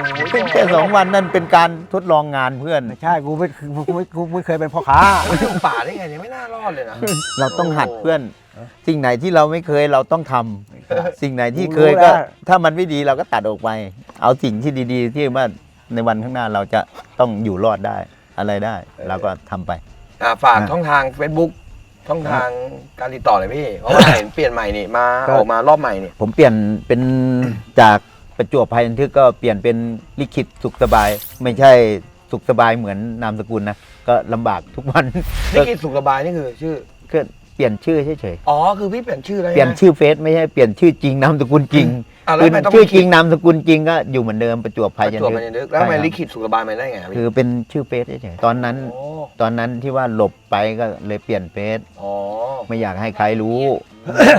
Speaker 1: แค่สองวันนั่นเป็นการทดลองงานเพื่อน
Speaker 3: ไม่ใช่กูไม่กูไม่กูไม่เคยเป็นพ่อค้า
Speaker 2: ไม่อยู่ป่าได้ไงเนี่ยไม่น่ารอดเลยนะ
Speaker 1: เราต้องหัดเพื่อน สิ่งไหนที่เราไม่เคยเราต้องทำสิ่งไหนที่เคย
Speaker 3: รู้
Speaker 1: ก็
Speaker 3: แล้ว
Speaker 1: ถ้ามันไม่ดีเราก็ตัดออกไป เอาสิ่งที่ดี ๆ ที่ว่าในวันข้างหน้าเราจะต้องอยู่รอดได้อะไรได้ เราก็ทำไป
Speaker 2: อ่าฝากช่องทาง Facebook ช่องทางการติดต่อเลยพี่ เพราะว่าเห็นเปลี่ยนใหม่นี่มา
Speaker 1: ก็
Speaker 2: ออกมารอบใหม่นี่
Speaker 1: ผมเปลี่ยนเป็นจากประจวบภัยบันทึกก็เปลี่ยนเป็นลิขิตสุขสบาย ไม่ใช่สุขสบายเหมือนนามสกุลนะก็ลำบากทุกวัน
Speaker 2: นี่กินสุขสบายนี่คือชื่อ
Speaker 1: ก็เป ลี่ยนชื่อเฉย
Speaker 2: อ๋อคือพี่เปลี่ยนชื่อแล้ว
Speaker 1: ๆเปลี่ยน
Speaker 2: ใช่ไหม
Speaker 1: ชื่อเฟซไม่ใช่เปลี่ยนชื่อจริงนามสกุลจริง
Speaker 2: อะแล้ว
Speaker 1: คือ
Speaker 2: ทำไมต้อง
Speaker 1: ชื่อ
Speaker 2: ลิขิต
Speaker 1: จริงนามสกุลจริงก็อยู่เหมือนเดิมประจวบ
Speaker 2: ป
Speaker 1: ภัย
Speaker 2: ระ
Speaker 1: ยัน
Speaker 2: จวบ
Speaker 1: ทึ
Speaker 2: มัน
Speaker 1: ก
Speaker 2: ยังนึกแล้วทำไม
Speaker 1: ใช่ครับ
Speaker 2: ลิขิตสุขสบายมาได้ไงอะพี่
Speaker 1: คือเป็นชื่อเฟซเฉยๆตอนนั้น
Speaker 2: โอ้
Speaker 1: ตอนนั้นที่ว่าหลบไปก็เลยเปลี่ยนเฟซ
Speaker 2: อ๋อ
Speaker 1: ไม่อยากให้ใครรู้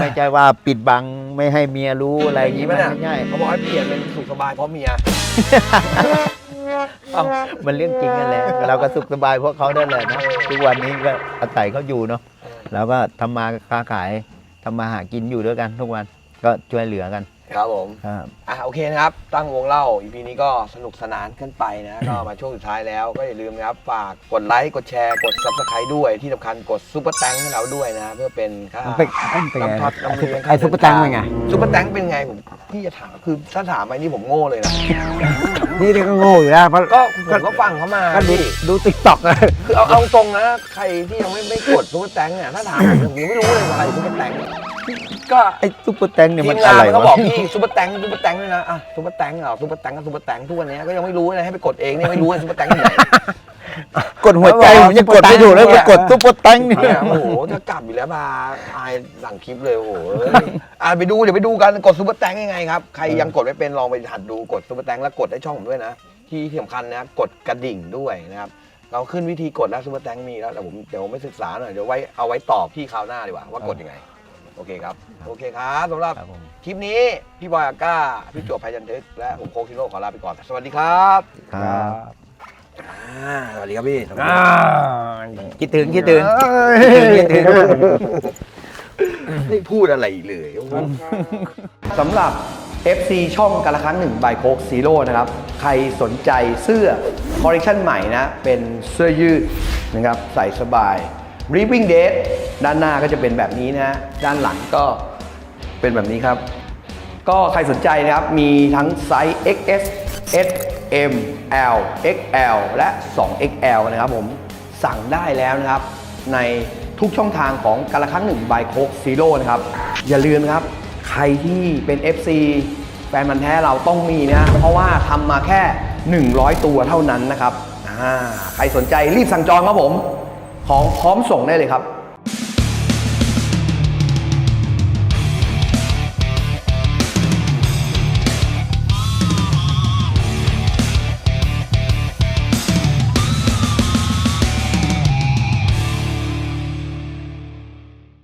Speaker 1: ไม่ใช่ว่าปิดบังไม่ให้เมียรู้อะไรอย่างนี้
Speaker 2: นี้
Speaker 1: มั
Speaker 2: มันน
Speaker 1: ไม่ใช่
Speaker 2: เขาบอกให้เปลี่ยนเป็นสุขสบายเพราะเมีย
Speaker 1: เอ้ามันเรื่องจริงนั่นแหละเราก็สุขสบายเพราะเขาได้แหละนะทุกวันนี้ก็อาศัยเขาอยู่เนาะ แล้วก็ทำมาค้าขายทำมาหากินอยู่ด้วยกันทุกวันก็ช่วยเหลือกัน
Speaker 2: ครับผม
Speaker 1: ครับ
Speaker 2: อะโอเคนะครับ ตั้งวงเล่า EP นี้ก็สนุกสนานขึ้นไปนะ ก็มาช่วงสุดท้ายแล้วก็อย่าลืมนะครับ ฝากกดไลค์ กดแชร์ กด Subscribe ด้วยที่สำคัญกดซุปเปอร์แตงให้เราด้วยนะ เพื่อเป็นค่า
Speaker 3: มันเป็นมันเป็นไง
Speaker 2: น้ำพักน้ำเลี้ยง
Speaker 3: ไอ้ซุปเปอร์แตงเป็นไง
Speaker 2: ซุปเปอร์แตงเป็นไงผมพี่จะถามคือถ้าถามไปนี่ผมโง่เลยนะ
Speaker 3: นี่นี่ก็โง่อยู่แล้วเพราะ
Speaker 2: ก็ผมก็ฟังเขามา
Speaker 3: ก็ดู
Speaker 2: พี่
Speaker 3: ดูติ๊กต็อกเลย
Speaker 2: คือเอาเอาตรงนะ ใครที่ยังไม่ไม่กดซุปเปอร์แตงเนี่ยถ้าถามผมผมยังไม่รู้เลยว่าอะไรซุปเปอร์แตง ก็
Speaker 1: ไอ้ซุปเปอร์แตงเนี่ย
Speaker 2: ที
Speaker 1: มัน
Speaker 2: ม
Speaker 1: อะ
Speaker 2: งาน
Speaker 1: ไร
Speaker 2: มันก็
Speaker 1: วะ
Speaker 2: บอกพี่ซุปเปอร์แตงซุปเปอร์แตงด้วยนะอะซุปเปอร์แตงเหรอซุปเปอร์แตงกับซุปเปอร์แตงทุกวันนี้ก็ยังไม่รู้เลยให้ไปกดเองเนี่ยไม่รู้ว่าซุปเปอร์แตงที่ไหน
Speaker 1: กดหัวใจผมยังกดไม่ถูกเลยไปกดซุปเปอร์แตงนี่
Speaker 2: เนี่ยโอ้โหจะกลับอยู่แล้วมาอายหลังคลิปเลยโอ้โหอะไปดูเดี๋ยวไปดูกันกดซุปเปอร์แตงยังไงครับใครยังกดไม่เป็นลองไปหัดดูกดซุปเปอร์แตงแล้วกดให้ช่องผมด้วยนะ ที่ที่สำคัญนะกดกระดิ่งด้วยนะครับเราขึ้นวิธีกดแล้วซุปเปอร์แตงมีแล้วแต่ผมเดี๋ยวผมไปศึกษาหน่อยเดี๋ยวไว้เอาไว้ตอบพี่คราวหน้าดีกว่าว่ากดยังไง โอเคครับ โอเคครับสำหรับ
Speaker 1: ครับผม
Speaker 2: คลิปนี้พี่บอยอาก้า พี่จวบภัยจันทึก และผมโคกซิโร่ขอลาไปก่อน สวัสดีครับ
Speaker 1: ครับ
Speaker 2: อ่าสวัสดีครับพี่
Speaker 3: อ่า
Speaker 1: คิดถึงคิดถึง
Speaker 3: คิดถึง
Speaker 2: ไม่พูดอะไรเลยสำหรับ FC ช่องกันละครั้งหนึ่งบายโคกซีโร่นะครับ ใครสนใจเสื้อคอลเลคชันใหม่นะ เป็นเสื้อยืดนะครับ ใส่สบาย Reaping d a t ด้านหน้าก็จะเป็นแบบนี้นะ ด้านหลังก็เป็นแบบนี้ครับ ก็ใครสนใจนะครับ มีทั้งไซส์ XS S M L XL และ 2XL นะครับผม สั่งได้แล้วนะครับ ในทุกช่องทางของกาละครั้งหนึ่งบายโคกซีโร่นะครับ อย่าลืมครับ ใครที่เป็น FC แฟนมันแท้เราต้องมีนะ เพราะว่าทำมาแค่ 100 ตัวเท่านั้นนะครับ ใครสนใจรีบสั่งจองครับผม ของพร้อมส่งได้เลยครับ